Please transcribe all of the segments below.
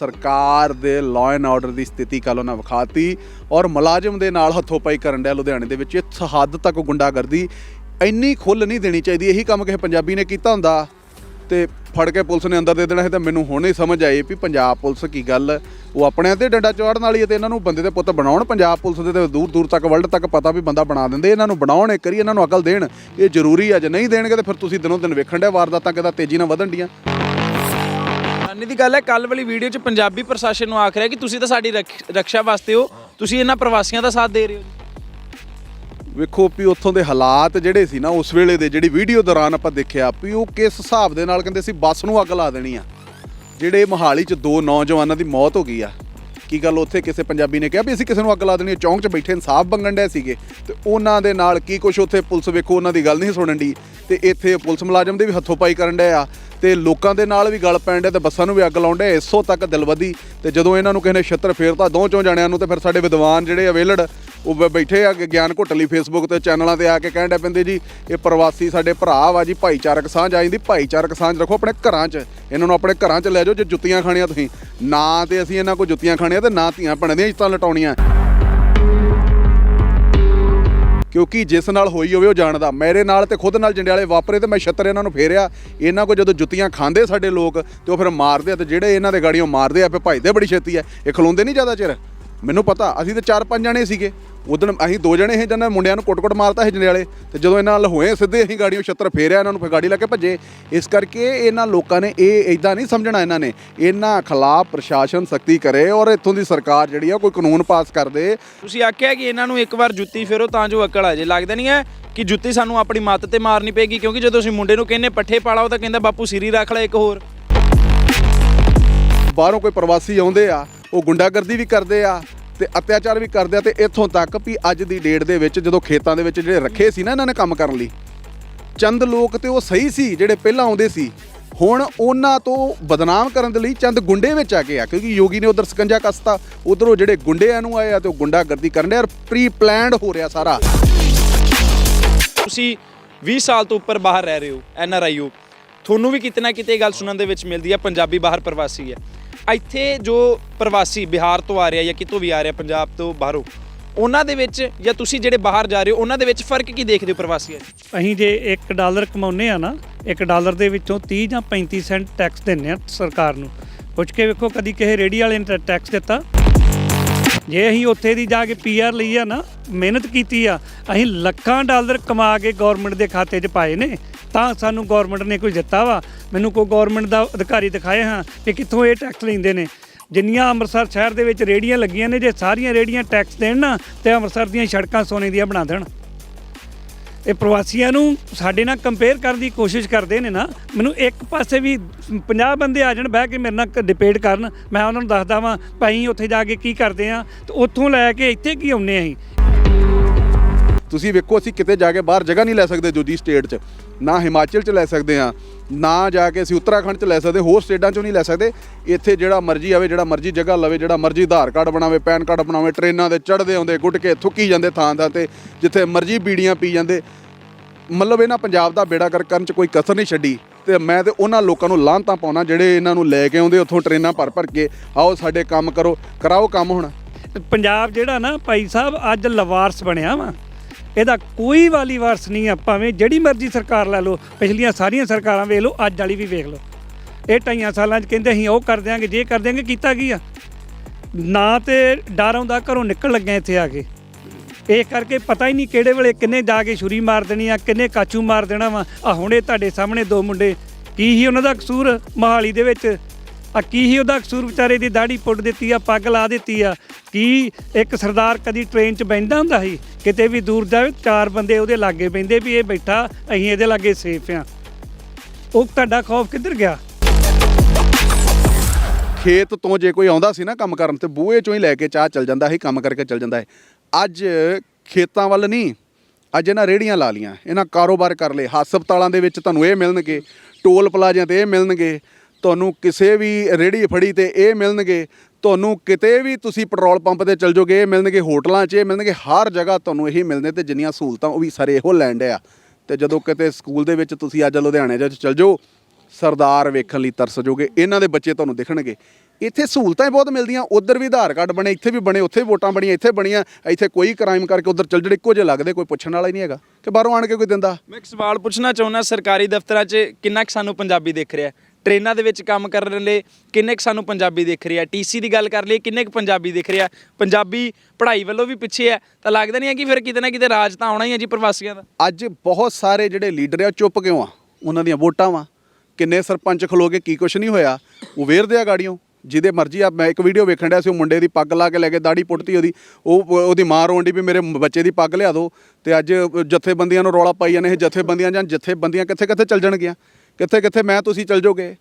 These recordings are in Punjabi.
ਸਰਕਾਰ ਦੇ ਲਾਅ ਐਂਡ ਆਰਡਰ ਦੀ ਸਥਿਤੀ ਕੱਲ੍ਹ ਉਹਨਾਂ ਵਿਖਾਤੀ ਔਰ ਮੁਲਾਜ਼ਮ ਦੇ ਨਾਲ ਹੱਥੋਂਪਾਈ ਕਰਨ ਡਿਆ ਲੁਧਿਆਣੇ ਦੇ ਵਿੱਚ। ਇਸ ਹੱਦ ਤੱਕ ਗੁੰਡਾਗਰਦੀ ਇੰਨੀ ਖੁੱਲ ਨਹੀਂ ਦੇਣੀ ਚਾਹੀਦੀ। ਇਹੀ ਕੰਮ ਕਿਸੇ ਪੰਜਾਬੀ ਨੇ ਕੀਤਾ ਹੁੰਦਾ ਤੇ ਫੜ ਕੇ ਪੁਲਿਸ ਨੇ ਅੰਦਰ ਦੇ ਦੇਣਾ ਸੀ ਤਾਂ ਮੈਨੂੰ ਹੁਣੇ ਸਮਝ ਆਈ ਵੀ ਪੰਜਾਬ ਪੁਲਿਸ ਕੀ ਗੱਲ। ਉਹ ਆਪਣਿਆਂ ਤੇ ਡੰਡਾ ਚਾੜਨ ਵਾਲੀ ਹੈ ਤੇ ਇਹਨਾਂ ਨੂੰ ਬੰਦੇ ਦੇ ਪੁੱਤ ਬਣਾਉਣ ਪੰਜਾਬ ਪੁਲਿਸ ਦੇ ਤੇ ਦੂਰ ਦੂਰ ਤੱਕ ਵਰਲਡ ਤੱਕ ਪਤਾ ਵੀ ਬੰਦਾ ਬਣਾ ਦਿੰਦੇ। ਇਹਨਾਂ ਨੂੰ ਬਣਾਉਣ ਇੱਕ ਵਾਰੀ ਇਹਨਾਂ ਨੂੰ ਅਕਲ ਦੇਣ। ਇਹ ਜ਼ਰੂਰੀ ਆ, ਜੇ ਨਹੀਂ ਦੇਣਗੇ ਤੇ ਫਿਰ ਤੁਸੀਂ ਦਿਨੋਂ ਦਿਨ ਵੇਖਣ ਡਿਆ ਵਾਰਦਾਤਾਂ ਕਿਦਾ ਤੇਜ਼ੀ ਨਾਲ ਵਧਣ ਡੀਆਂ। ਹੈਰਾਨੀ ਦੀ ਗੱਲ ਹੈ ਕੱਲ ਵਾਲੀ ਵੀਡੀਓ 'ਚ ਪੰਜਾਬੀ ਪ੍ਰਸ਼ਾਸਨ ਨੂੰ ਆਖ ਰਿਹਾ ਕਿ ਤੁਸੀਂ ਤਾਂ ਸਾਡੀ ਰਕ- ਰਕਸ਼ਾ ਵਾਸਤੇ ਹੋ ਤੁਸੀਂ ਇਹਨਾਂ ਪ੍ਰਵਾਸੀਆਂ ਦਾ ਸਾਥ ਦੇ ਰਹੇ ਹੋ ਜੀ। ਵੇਖੋ ਵੀ ਉੱਥੋਂ ਦੇ ਹਾਲਾਤ ਜਿਹੜੇ ਸੀ ਨਾ, ਉਸ ਵੇਲੇ ਦੇ ਜਿਹੜੀ ਵੀਡੀਓ ਦੌਰਾਨ ਆਪਾਂ ਦੇਖਿਆ ਵੀ ਉਹ ਕਿਸ ਹਿਸਾਬ ਦੇ ਨਾਲ ਕਹਿੰਦੇ ਸੀ, ਬੱਸ ਨੂੰ ਅੱਗ ਲਾ ਦੇਣੀ ਆ ਜਿਹੜੇ ਮੋਹਾਲੀ 'ਚ ਦੋ ਨੌਜਵਾਨਾਂ ਦੀ ਮੌਤ ਹੋ ਗਈ ਆ ਕੀ ਗੱਲ ਉੱਥੇ ਕਿਸੇ ਪੰਜਾਬੀ ਨੇ ਕਿਹਾ ਵੀ ਅਸੀਂ ਕਿਸੇ ਨੂੰ ਅੱਗ ਲਾ ਦੇਣੀ ਆ ਚੌਂਕ 'ਚ ਬੈਠੇ ਇਨਸਾਫ ਮੰਗਣ ਡਏ ਸੀਗੇ। ਤੇ ਉਹਨਾਂ ਦੇ ਨਾਲ ਕੀ ਕੁਝ ਉੱਥੇ ਪੁਲਿਸ ਵੇਖੋ, ਉਹਨਾਂ ਦੀ ਗੱਲ ਨਹੀਂ ਸੁਣਨ ਦੀ ਤੇ ਇੱਥੇ ਪੁਲਿਸ ਮੁਲਾਜ਼ਮ ਦੇ ਵੀ ਹੱਥੋਂ ਪਾਈ ਕਰਨ ਡਏ ਆ। ਤੇ ਲੋਕਾਂ ਦੇ ਨਾਲ ਵੀ ਗੱਲ ਪੈਣ ਡਏ ਤੇ ਬੱਸਾਂ ਨੂੰ ਵੀ ਅੱਗ ਲਾਉਣ ਡਏ ਇਸੋ ਤੱਕ ਦਿਲਵਦੀ ਤੇ ਜਦੋਂ ਇਹਨਾਂ ਨੂੰ ਕਿਸੇ ਨੇ ਛੱਤਰ ਫੇਰਤਾ ਦੋ ਚੋਂ ਜਾਣਿਆਂ ਨੂੰ ਤੇ ਫਿਰ ਸਾਡੇ ਵਿਦਵਾਨ ਜਿਹੜੇ ਅਵੇਲੜ ਉਹ ਬ- ਬੈਠੇ ਆ ਕਿ ਗਿਆਨ ਘੁੱਟਲੀ ਫੇਸਬੁੱਕ ਤੇ ਚੈਨਲਾਂ ਤੇ ਆ ਕੇ ਕਹਿਣ ਡੈ ਪੈਂਦੇ ਜੀ, ਇਹ ਪ੍ਰਵਾਸੀ ਸਾਡੇ ਭਰਾ ਵਾ ਜੀ, ਭਾਈਚਾਰਕ ਸਾਂਝ ਆ ਜਾਂਦੀ, ਭਾਈਚਾਰਕ ਸਾਂਝ ਰੱਖੋ ਆਪਣੇ ਘਰਾਂ 'ਚ। ਇਹਨਾਂ ਨੂੰ ਆਪਣੇ ਘਰਾਂ 'ਚ ਲੈ ਜਾਓ ਜੇ ਜੁੱਤੀਆਂ ਖਾਣੀਆਂ ਤੁਸੀਂ। ਨਾ ਤੇ ਅਸੀਂ ਇਹਨਾਂ ਕੋਲ ਜੁੱਤੀਆਂ ਖਾਣੀਆਂ ਤੇ ਨਾ ਧੀਆਂ ਭੈਣਾਂ ਦੀਆਂ ਇੱਜ਼ਤਾਂ ਲਟਾਉਣੀਆਂ। ਕਿਉਂਕਿ ਜਿਸ ਨਾਲ ਹੋਈ ਹੋਵੇ ਉਹ ਜਾਣਦਾ। ਮੇਰੇ ਨਾਲ ਤੇ ਖੁਦ ਨਾਲ ਜੰਡਿਆਲੇ ਵਾਪਰੇ ਤੇ ਮੈਂ ਛੱਤਰ ਇਹਨਾਂ ਨੂੰ ਫੇਰਿਆ। ਇਹਨਾਂ ਕੋ ਜਦੋਂ ਜੁੱਤੀਆਂ ਖਾਂਦੇ ਸਾਡੇ ਲੋਕ, ਤੇ ਉਹ ਫਿਰ ਮਾਰਦੇ ਆ ਤੇ ਜਿਹੜੇ ਇਹਨਾਂ ਦੇ ਗਾੜੀਆਂ ਮਾਰਦੇ ਆ ਫੇ ਭਜਦੇ ਬੜੀ ਛੇਤੀ ਆ। ਇਹ ਖਲੋਂਦੇ ਨਹੀਂ ਜ਼ਿਆਦਾ ਚਿਰ? ਮੈਨੂੰ ਪਤਾ, ਅਸੀਂ ਤੇ ਚਾਰ ਪੰਜ ਜਣੇ ਸੀਗੇ। ਉਦੋਂ ਅਸੀਂ ਦੋ ਜਣੇ ਸੀ ਜਿਹਨਾਂ ਮੁੰਡਿਆਂ ਨੂੰ ਕੁੱਟ-ਕੁੱਟ ਮਾਰਤਾ ਸੀ ਜੰਡਿਆਲੇ ਤੇ ਜਦੋਂ ਇਹਨਾਂ ਨਾਲ ਹੋਏ ਸਿੱਧੇ ਅਸੀਂ ਗਾੜੀਆਂ ਛੱਤਰ ਫੇਰਿਆ ਇਹਨਾਂ ਨੂੰ ਫਿਰ ਗਾੜੀ ਲਾ ਕੇ ਭੱਜੇ। ਇਸ ਕਰਕੇ ਇਹਨਾਂ ਲੋਕਾਂ ਨੇ ਇਹ ਇਦਾਂ ਨਹੀਂ ਸਮਝਣਾ ਇਹਨਾਂ ਨੇ। ਇਹਨਾਂ ਖਿਲਾਫ ਪ੍ਰਸ਼ਾਸਨ ਸਖਤੀ ਕਰੇ ਔਰ ਇੱਥੋਂ ਦੀ ਸਰਕਾਰ ਜਿਹੜੀ ਆ ਕੋਈ ਕਾਨੂੰਨ ਪਾਸ ਕਰ ਦੇ। ਤੁਸੀਂ ਆਖਿਆ ਕਿ ਇਹਨਾਂ ਨੂੰ ਇੱਕ ਵਾਰ ਜੁੱਤੀ ਫੇਰੋ ਤਾਂ ਜੋ ਅਕਲ ਆ ਜੇ। ਲੱਗਦਾ ਨਹੀਂ ਹੈ ਕਿ ਜੁੱਤੀ ਸਾਨੂੰ ਆਪਣੀ ਮੱਤ ਤੇ ਮਾਰਨੀ ਪਏਗੀ ਕਿਉਂਕਿ ਜਦੋਂ ਅਸੀਂ ਮੁੰਡੇ ਨੂੰ ਕਹਿੰਨੇ ਪੱਠੇ ਪਾਲਾਓ ਤਾਂ ਕਹਿੰਦਾ ਬਾਪੂ ਸਿਰੀ ਰੱਖ ਲੈ ਇੱਕ ਹੋਰ। ਬਾਹਰੋਂ ਕੋਈ ਪ੍ਰਵਾਸੀ ਆਉਂਦੇ ਆ ਉਹ ਗੁੰਡਾਗਰਦੀ ਵੀ ਕਰਦੇ ਆ ਤੇ ਅਤਿਆਚਾਰ ਵੀ ਕਰਦੇ ਆ ਤੇ ਇੱਥੋਂ ਤੱਕ ਵੀ ਅੱਜ ਦੀ ਡੇਟ ਦੇ ਵਿੱਚ ਜਦੋਂ ਖੇਤਾਂ ਦੇ ਵਿੱਚ ਜਿਹੜੇ ਰੱਖੇ ਸੀ ਨਾ ਇਹਨਾਂ ਨੇ ਕੰਮ ਕਰਨ ਲਈ, ਚੰਦ ਲੋਕ ਤੇ ਉਹ ਸਹੀ ਸੀ, ਜਿਹੜੇ ਪਹਿਲਾਂ ਆਉਂਦੇ ਸੀ, ਹੁਣ ਉਹਨਾਂ ਤੋਂ ਬਦਨਾਮ ਕਰਨ ਦੇ ਲਈ ਚੰਦ ਗੁੰਡੇ ਵਿੱਚ ਆ ਕੇ ਆ, ਕਿਉਂਕਿ ਯੋਗੀ ਨੇ ਉਧਰ ਸਕੰਜਾ ਕੱਸਤਾ, ਉਧਰੋਂ ਜਿਹੜੇ ਗੁੰਡਿਆਂ ਨੂੰ ਆਏ ਆ ਤੇ ਉਹ ਗੁੰਡਾਗਰਦੀ ਕਰਨ ਦੇ ਔਰ ਪ੍ਰੀ ਪਲਾਨਡ ਹੋ ਰਿਹਾ ਸਾਰਾ। ਤੁਸੀਂ 20 ਸਾਲ ਤੋਂ ਉੱਪਰ ਬਾਹਰ ਰਹਿ ਰਹੇ ਹੋ ਐਨ ਆਰ ਆਈ ਹੋ ਤੁਹਾਨੂੰ ਵੀ ਕਿਤੇ ਨਾ ਕਿਤੇ ਇਹ ਗੱਲ ਸੁਣਨ ਦੇ ਵਿੱਚ ਮਿਲਦੀ ਹੈ ਪੰਜਾਬੀ ਬਾਹਰ ਪ੍ਰਵਾਸੀ ਹੈ ਇੱਥੇ ਜੋ ਪ੍ਰਵਾਸੀ ਬਿਹਾਰ ਤੋਂ ਆ ਰਿਹਾ ਜਾਂ ਕਿਤੋਂ ਵੀ ਆ ਰਿਹਾ ਪੰਜਾਬ ਤੋਂ ਬਾਹਰੋਂ, ਉਹਨਾਂ ਦੇ ਵਿੱਚ ਜਾਂ ਤੁਸੀਂ ਜਿਹੜੇ ਬਾਹਰ ਜਾ ਰਹੇ ਹੋ, ਉਹਨਾਂ ਦੇ ਵਿੱਚ ਫ਼ਰਕ ਕੀ ਦੇਖਦੇ ਹੋ ਪ੍ਰਵਾਸੀਆਂ 'ਚ ਅਸੀਂ ਜੇ 1 ਡਾਲਰ ਕਮਾਉਂਦੇ ਆ ਨਾ 1 ਡਾਲਰ ਦੇ ਵਿੱਚੋਂ 30 ਜਾਂ 35 ਸੈਂਟ ਟੈਕਸ ਦਿੰਨੇ ਆ ਸਰਕਾਰ ਨੂੰ। ਪੁੱਛ ਕੇ ਵੇਖੋ, ਕਦੀ ਕਿਸੇ ਰੇੜੀ ਵਾਲੇ ਨੇ ਟੈਕਸ ਦਿੱਤਾ। ਜੇ ਅਸੀਂ ਉੱਥੇ ਦੀ ਜਾ ਕੇ ਪੀਆਰ ਲਈ ਆ ਨਾ, ਮਿਹਨਤ ਕੀਤੀ ਆ, ਅਸੀਂ ਲੱਖਾਂ ਡਾਲਰ ਕਮਾ ਕੇ ਗਵਰਨਮੈਂਟ ਦੇ ਖਾਤੇ 'ਚ ਪਾਏ ਨੇ, ਤਾਂ ਸਾਨੂੰ ਗਵਰਨਮੈਂਟ ਨੇ ਕੁਝ ਦਿੱਤਾ ਵਾ। ਮੈਨੂੰ ਕੋਈ ਗਵਰਨਮੈਂਟ ਦਾ ਅਧਿਕਾਰੀ ਦਿਖਾਏ ਹਾਂ ਕਿ ਕਿੱਥੋਂ ਇਹ ਟੈਕਸ ਲੈਂਦੇ ਨੇ। ਜਿੰਨੀਆਂ ਅੰਮ੍ਰਿਤਸਰ ਸ਼ਹਿਰ ਦੇ ਵਿੱਚ ਰੇੜੀਆਂ ਲੱਗੀਆਂ ਨੇ, ਜੇ ਸਾਰੀਆਂ ਰੇੜੀਆਂ ਟੈਕਸ ਦੇਣ ਨਾ, ਤੇ ਅੰਮ੍ਰਿਤਸਰ ਦੀਆਂ ਸੜਕਾਂ ਸੋਨੇ ਦੀਆਂ ਬਣਾ ਦੇਣ। ਇਹ ਪ੍ਰਵਾਸੀਆਂ ਨੂੰ ਸਾਡੇ ਨਾਲ ਕੰਪੇਅਰ ਕਰਨ ਦੀ ਕੋਸ਼ਿਸ਼ ਕਰਦੇ ਨੇ ਨਾ, ਮੈਨੂੰ ਇੱਕ ਪਾਸੇ ਵੀ 50 ਬੰਦੇ ਆ ਜਾਣ ਬਹਿ ਕੇ ਮੇਰੇ ਨਾਲ ਡਿਬੇਟ ਕਰਨ, ਮੈਂ ਉਹਨਾਂ ਨੂੰ ਦੱਸਦਾ ਵਾਂ, ਭਾਈ ਉੱਥੇ ਜਾ ਕੇ ਕੀ ਕਰਦੇ ਆ, ਤੇ ਉੱਥੋਂ ਲੈ ਕੇ ਇੱਥੇ ਕੀ ਆਉਨੇ ਅਸੀਂ। ਤੁਸੀਂ ਵੇਖੋ, ਅਸੀਂ ਕਿਤੇ ਜਾ ਕੇ ਬਾਹਰ ਜਗ੍ਹਾ ਨਹੀਂ ਲੈ ਸਕਦੇ ਦੂਜੀ ਸਟੇਟ 'ਚ। ਨਾ ਹਿਮਾਚਲ 'ਚ ਲੈ ਸਕਦੇ ਆ ਨਾ ਜਾ ਕੇ ਅਸੀਂ ਉੱਤਰਾਖੰਡ 'ਚ ਲੈ ਸਕਦੇ, ਹੋਰ ਸਟੇਟਾਂ 'ਚੋਂ ਨਹੀਂ ਲੈ ਸਕਦੇ। ਇੱਥੇ ਜਿਹੜਾ ਮਰਜ਼ੀ ਆਵੇ, ਜਿਹੜਾ ਮਰਜ਼ੀ ਜਗ੍ਹਾ ਲਵੇ, ਜਿਹੜਾ ਮਰਜ਼ੀ ਆਧਾਰ ਕਾਰਡ ਬਣਾਵੇ, ਪੈਨ ਕਾਰਡ ਬਣਾਵੇ, ਟ੍ਰੇਨਾਂ ਦੇ ਚੜ੍ਹਦੇ ਆਉਂਦੇ, ਗੁੱਟ ਕੇ ਥੁੱਕੀ ਜਾਂਦੇ ਥਾਂ ਥਾਂ ਤੇ, ਜਿੱਥੇ ਮਰਜ਼ੀ ਬੀੜੀਆਂ ਪੀ ਜਾਂਦੇ। ਮਤਲਬ ਇਹਨਾਂ ਪੰਜਾਬ ਦਾ ਬੇੜਾ ਕਰ ਕਰਨ 'ਚ ਕੋਈ ਕਸਰ ਨਹੀਂ ਛੱਡੀ ਤੇ ਮੈਂ ਤੇ ਉਹਨਾਂ ਲੋਕਾਂ ਨੂੰ ਲਾਹਨਤਾਂ ਪਾਉਣਾ, ਜਿਹੜੇ ਇਹਨਾਂ ਨੂੰ ਲੈ ਕੇ ਆਉਂਦੇ, ਉੱਥੋਂ ਟ੍ਰੇਨਾਂ ਭਰ ਭਰ ਕੇ, ਆਓ ਸਾਡੇ ਕੰਮ ਕਰੋ, ਕਰਾਓ ਕੰਮ ਹੁਣ। ਪੰਜਾਬ ਜਿਹੜਾ ਨਾ ਭਾਈ ਸਾਹਿਬ, ਅੱਜ ਲਵਾਰਸ ਬਣਿਆ ਵਾ। ਇਹਦਾ ਕੋਈ ਵਾਲੀ ਵਾਰਸ ਨਹੀਂ ਆ, ਭਾਵੇਂ ਜਿਹੜੀ ਮਰਜ਼ੀ ਸਰਕਾਰ ਲੈ ਲਓ, ਪਿਛਲੀਆਂ ਸਾਰੀਆਂ ਸਰਕਾਰਾਂ ਵੇਖ ਲਓ, ਅੱਜ ਵਾਲੀ ਵੀ ਵੇਖ ਲਓ। ਇਹ ਢਾਈਆਂ ਸਾਲਾਂ 'ਚ ਕਹਿੰਦੇ ਅਸੀਂ ਉਹ ਕਰ ਦਿਆਂਗੇ, ਜੇ ਕਰ ਦਿਆਂਗੇ, ਕੀਤਾ ਕੀ ਆ? ਨਾ ਤੇ ਡਰ ਆਉਂਦਾ ਘਰੋਂ ਨਿਕਲ ਲੱਗੇ ਇੱਥੇ ਆ ਕੇ। ਇਹ ਕਰਕੇ ਪਤਾ ਹੀ ਨਹੀਂ ਕਿਹੜੇ ਵੇਲੇ ਕਿੰਨੇ ਜਾ ਕੇ ਛੁਰੀ ਮਾਰ ਦੇਣੀ ਆ, ਕਿੰਨੇ ਕਾਚੂ ਮਾਰ ਦੇਣਾ ਵਾ। ਆ ਹੁਣੇ ਤੁਹਾਡੇ ਸਾਹਮਣੇ ਦੋ ਮੁੰਡੇ, ਕੀ ਹੀ ਉਹਨਾਂ ਦਾ ਕਸੂਰ ਮਹਾਲੀ ਦੇ ਵਿੱਚ? ਆ ਕੀ ਹੀ ਉਹਦਾ ਕਸੂਰ ਵਿਚਾਰੇ ਦੀ ਦਾੜੀ ਪੁੱਟ ਦਿੱਤੀ ਆ, ਪੱਗ ਲਾ ਦਿੱਤੀ ਆ। ਕੀ ਇੱਕ ਸਰਦਾਰ ਕਦੀ ਟ੍ਰੇਨ 'ਚ ਬੈਠਦਾ ਹੁੰਦਾ ਸੀ? ਕਿਤੇ ਵੀ ਦੂਰ ਜਾਵੇ, ਚਾਰ ਬੰਦੇ ਉਹਦੇ ਲਾਗੇ ਬੈੰਦੇ ਵੀ ਇਹ ਬੈਠਾ, ਅਸੀਂ ਇਹਦੇ ਲਾਗੇ ਸੇਫ ਆ। ਉਹ ਤੁਹਾਡਾ ਖੌਫ ਕਿੱਧਰ ਗਿਆ? ਖੇਤ ਤੋਂ ਜੇ ਕੋਈ ਆਉਂਦਾ ਸੀ ਨਾ ਕੰਮ ਕਰਨ ਤੇ ਬੂਹੇ ਚੋਂ ਹੀ ਲੈ ਕੇ ਚਾਹ ਚੱਲ ਜਾਂਦਾ ਸੀ, ਕੰਮ ਕਰਕੇ ਚੱਲ ਜਾਂਦਾ ਹੈ ਅੱਜ ਖੇਤਾਂ ਵੱਲ ਨਹੀਂ, ਅੱਜ ਇਹਨਾਂ ਰੇੜੀਆਂ ਲਾ ਲੀਆਂ ਇਹਨਾਂ ਕਾਰੋਬਾਰ ਕਰ ਲਏ। ਹਸਪਤਾਲਾਂ ਦੇ ਵਿੱਚ ਤੁਹਾਨੂੰ ਇਹ ਮਿਲਣਗੇ, ਟੋਲ ਪਲਾਜ਼ਿਆਂ ਤੇ ਇਹ ਮਿਲਣਗੇ ਤੁਹਾਨੂੰ ਕਿਸੇ ਵੀ ਰੇੜੀ ਫੜੀ ਤੇ ਇਹ ਮਿਲਣਗੇ, ਤੁਹਾਨੂੰ ਕਿਤੇ ਵੀ ਤੁਸੀਂ ਪੈਟਰੋਲ ਪੰਪ ਤੇ ਚੱਲ ਜਾਓਗੇ, ਇਹ ਮਿਲਣਗੇ ਹੋਟਲਾਂ 'ਚ, ਇਹ ਮਿਲਣਗੇ ਹਰ ਜਗ੍ਹਾ ਤੁਹਾਨੂੰ ਇਹੀ ਮਿਲਦੇ ਤੇ ਜਿੰਨੀਆਂ ਸਹੂਲਤਾਂ ਉਹ ਵੀ ਸਾਰੇ ਇਹੋ ਲੈਂਡ ਆ। ਤੇ ਜਦੋਂ ਕਿਤੇ ਸਕੂਲ ਦੇ ਵਿੱਚ ਤੁਸੀਂ ਅੱਜ ਲੁਧਿਆਣੇ 'ਚ ਚੱਲ ਜਾਓ, ਸਰਦਾਰ ਵੇਖਣ ਲਈ ਤਰਸ ਜਾਓਗੇ, ਇਹਨਾਂ ਦੇ ਬੱਚੇ ਤੁਹਾਨੂੰ ਦਿਖਣਗੇ। ਇੱਥੇ ਸਹੂਲਤਾਂ ਹੀ ਬਹੁਤ ਮਿਲਦੀਆਂ, ਉਧਰ ਵੀ ਆਧਾਰ ਕਾਰਡ ਬਣੇ, ਇੱਥੇ ਵੀ ਬਣੇ, ਉੱਥੇ ਵੀ ਵੋਟਾਂ ਬਣੀਆਂ, ਇੱਥੇ ਬਣੀਆਂ, ਇੱਥੇ ਕੋਈ ਕ੍ਰਾਈਮ ਕਰਕੇ ਉਧਰ ਚੱਲ ਜਿਹੜੇ ਇੱਕੋ ਜਿਹੇ ਲੱਗਦੇ, ਕੋਈ ਪੁੱਛਣ ਵਾਲਾ ਹੀ ਨਹੀਂ ਹੈਗਾ। ਕਿ ਬਾਹਰੋਂ ਆਣ ਕੇ ਕੋਈ ਦਿੰਦਾ? ਮੈਂ ਇੱਕ ਸਵਾਲ ਪੁੱਛਣਾ ਚਾਹੁੰਦਾ, ਸਰਕਾਰੀ ਦਫ਼ਤਰਾਂ 'ਚ ਕਿੰਨਾ ਕੁ ਸਾਨੂੰ ਪੰਜਾਬੀ ਦੇਖ ਰਿਹਾ? ਟ੍ਰੇਨਾਂ ਦੇ ਵਿੱਚ ਕੰਮ ਕਰਨ ਲਈ ਕਿੰਨੇ ਕੁ ਸਾਨੂੰ ਪੰਜਾਬੀ ਦਿਖ ਰਿਹਾ? ਟੀਸੀ ਦੀ ਗੱਲ ਕਰ ਲਈਏ, ਕਿੰਨੇ ਕੁ ਪੰਜਾਬੀ ਦਿਖ ਰਿਹਾ? ਪੰਜਾਬੀ ਪੜ੍ਹਾਈ ਵੱਲੋਂ ਵੀ ਪਿੱਛੇ ਹੈ। ਤਾਂ ਲੱਗਦਾ ਨਹੀਂ ਹੈ ਕਿ ਫਿਰ ਕਿਤੇ ਨਾ ਕਿਤੇ ਰਾਜ ਤਾਂ ਆਉਣਾ ਹੀ ਹੈ ਜੀ ਪ੍ਰਵਾਸੀਆਂ ਦਾ। ਅੱਜ ਬਹੁਤ ਸਾਰੇ ਜਿਹੜੇ ਲੀਡਰ ਆ, ਉਹ ਚੁੱਪ ਕਿਉਂ ਆ? ਉਹਨਾਂ ਦੀਆਂ ਵੋਟਾਂ ਵਾ। ਕਿੰਨੇ ਸਰਪੰਚ ਖਲੋ ਕੇ ਕੀ ਕੁਛ ਨਹੀਂ ਹੋਇਆ? ਉਹ ਵੇਰਦੇ ਆ ਗਾੜੀਆਂ ਜਿਹਦੇ ਮਰਜ਼ੀ ਆ, ਮੈਂ ਇੱਕ ਵੀਡੀਓ ਵੇਖਣ ਡਿਆ ਸੀ, ਉਹ ਮੁੰਡੇ ਦੀ ਪੱਗ ਲਾ ਕੇ ਲੈ ਕੇ ਦਾੜੀ ਪੁੱਟਤੀ ਉਹਦੀ। ਉਹ, ਉਹਦੀ ਮਾਂ ਰੋਣ ਡਈ ਵੀ ਮੇਰੇ ਬੱਚੇ ਦੀ ਪੱਗ ਲਿਆ ਦਿਓ। ਤੇ ਅੱਜ ਜਥੇਬੰਦੀਆਂ ਨੂੰ ਰੌਲਾ ਪਾਈ ਜਾਂਦੇ ਇਹ ਜਥੇਬੰਦੀਆਂ ਜਾਂ ਜਥੇਬੰਦੀਆਂ ਕਿੱਥੇ ਕਿੱਥੇ ਚੱਲ ਜਾਣਗੀਆਂ? ਕਿੱਥੇ ਕਿੱਥੇ ਮੈਂ, ਤੁਸੀਂ ਚੱਲ ਜਾਓਗੇ।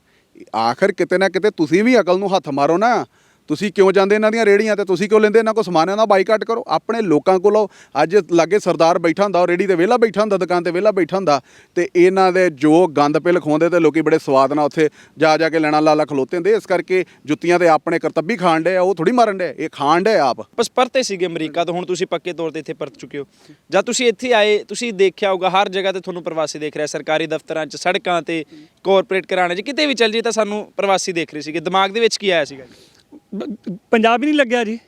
ਆਖਰ ਕਿਤੇ ਨਾ ਕਿਤੇ ਤੁਸੀਂ ਵੀ ਅਕਲ ਨੂੰ ਹੱਥ ਮਾਰੋ ਨਾ। ਤੁਸੀਂ ਕਿਉਂ ਜਾਂਦੇ ਇਹਨਾਂ ਦੀਆਂ ਰੇੜੀਆਂ ਤੇ ਤੁਸੀਂ ਕਿਉਂ ਲੈਂਦੇ ਇਹਨਾਂ ਕੋ ਸਮਾਨਾਂ ਦਾ ਬਾਈਕਾਟ ਕਰੋ। ਆਪਣੇ ਲੋਕਾਂ ਕੋਲੋਂ ਅੱਜ ਲਾਗੇ ਸਰਦਾਰ ਬੈਠਾ ਹੁੰਦਾ, ਉਹ ਰੇੜੀ ਤੇ ਵਿਹਲਾ ਬੈਠਾ ਹੁੰਦਾ, ਦੁਕਾਨ ਤੇ ਵਿਹਲਾ ਬੈਠਾ ਹੁੰਦਾ, ਤੇ ਇਹਨਾਂ ਦੇ ਜੋ ਗੰਦ ਪਿਲ ਖਵਾਉਂਦੇ ਤੇ ਲੋਕੀ ਬੜੇ ਸਵਾਦ ਨਾਲ ਉੱਥੇ ਜਾ ਜਾ ਕੇ ਲੈਣਾ ਲਾਲਾ ਖਲੋਤੇ ਹੁੰਦੇ। ਇਸ ਕਰਕੇ ਜੁੱਤੀਆਂ ਤੇ ਆਪਣੇ ਕਰਤੱਬੀ ਖਾਣ ਡੇ ਆ, ਉਹ ਥੋੜੀ ਮਾਰਨ ਡੇ ਇਹ ਖਾਣ ਡੇ ਆਪ। ਬਸ ਪਰਤੇ ਸੀਗੇ ਅਮਰੀਕਾ ਤੋਂ, ਹੁਣ ਤੁਸੀਂ ਪੱਕੇ ਤੌਰ ਤੇ ਇੱਥੇ ਪਰਤ ਚੁੱਕੇ ਹੋ। ਜਦ ਤੁਸੀਂ ਇੱਥੇ ਆਏ, ਤੁਸੀਂ ਦੇਖਿਆ ਹੋਊਗਾ, ਹਰ ਜਗ੍ਹਾ ਤੇ ਤੁਹਾਨੂੰ ਪ੍ਰਵਾਸੀ ਦੇਖ ਰਿਹਾ, ਸਰਕਾਰੀ ਦਫ਼ਤਰਾਂ 'ਚ, ਸੜਕਾਂ ਤੇ ਕਾਰਪੋਰੇਟ ਘਰਾਣੇ 'ਚ, ਕਿਤੇ ਵੀ ਚੱਲ ਜੀ ਤਾਂ ਸਾਨੂੰ ਪ੍ਰਵਾਸੀ ਦੇਖ ਰਹੇ ਸੀਗੇ। ਦਿਮਾਗ ਦੇ ਵਿੱਚ ਕੀ ਆਇਆ ਸੀਗਾ? ਪੰਜਾਬ ਹੀ ਨਹੀਂ ਲੱਗਿਆ ਜੀ।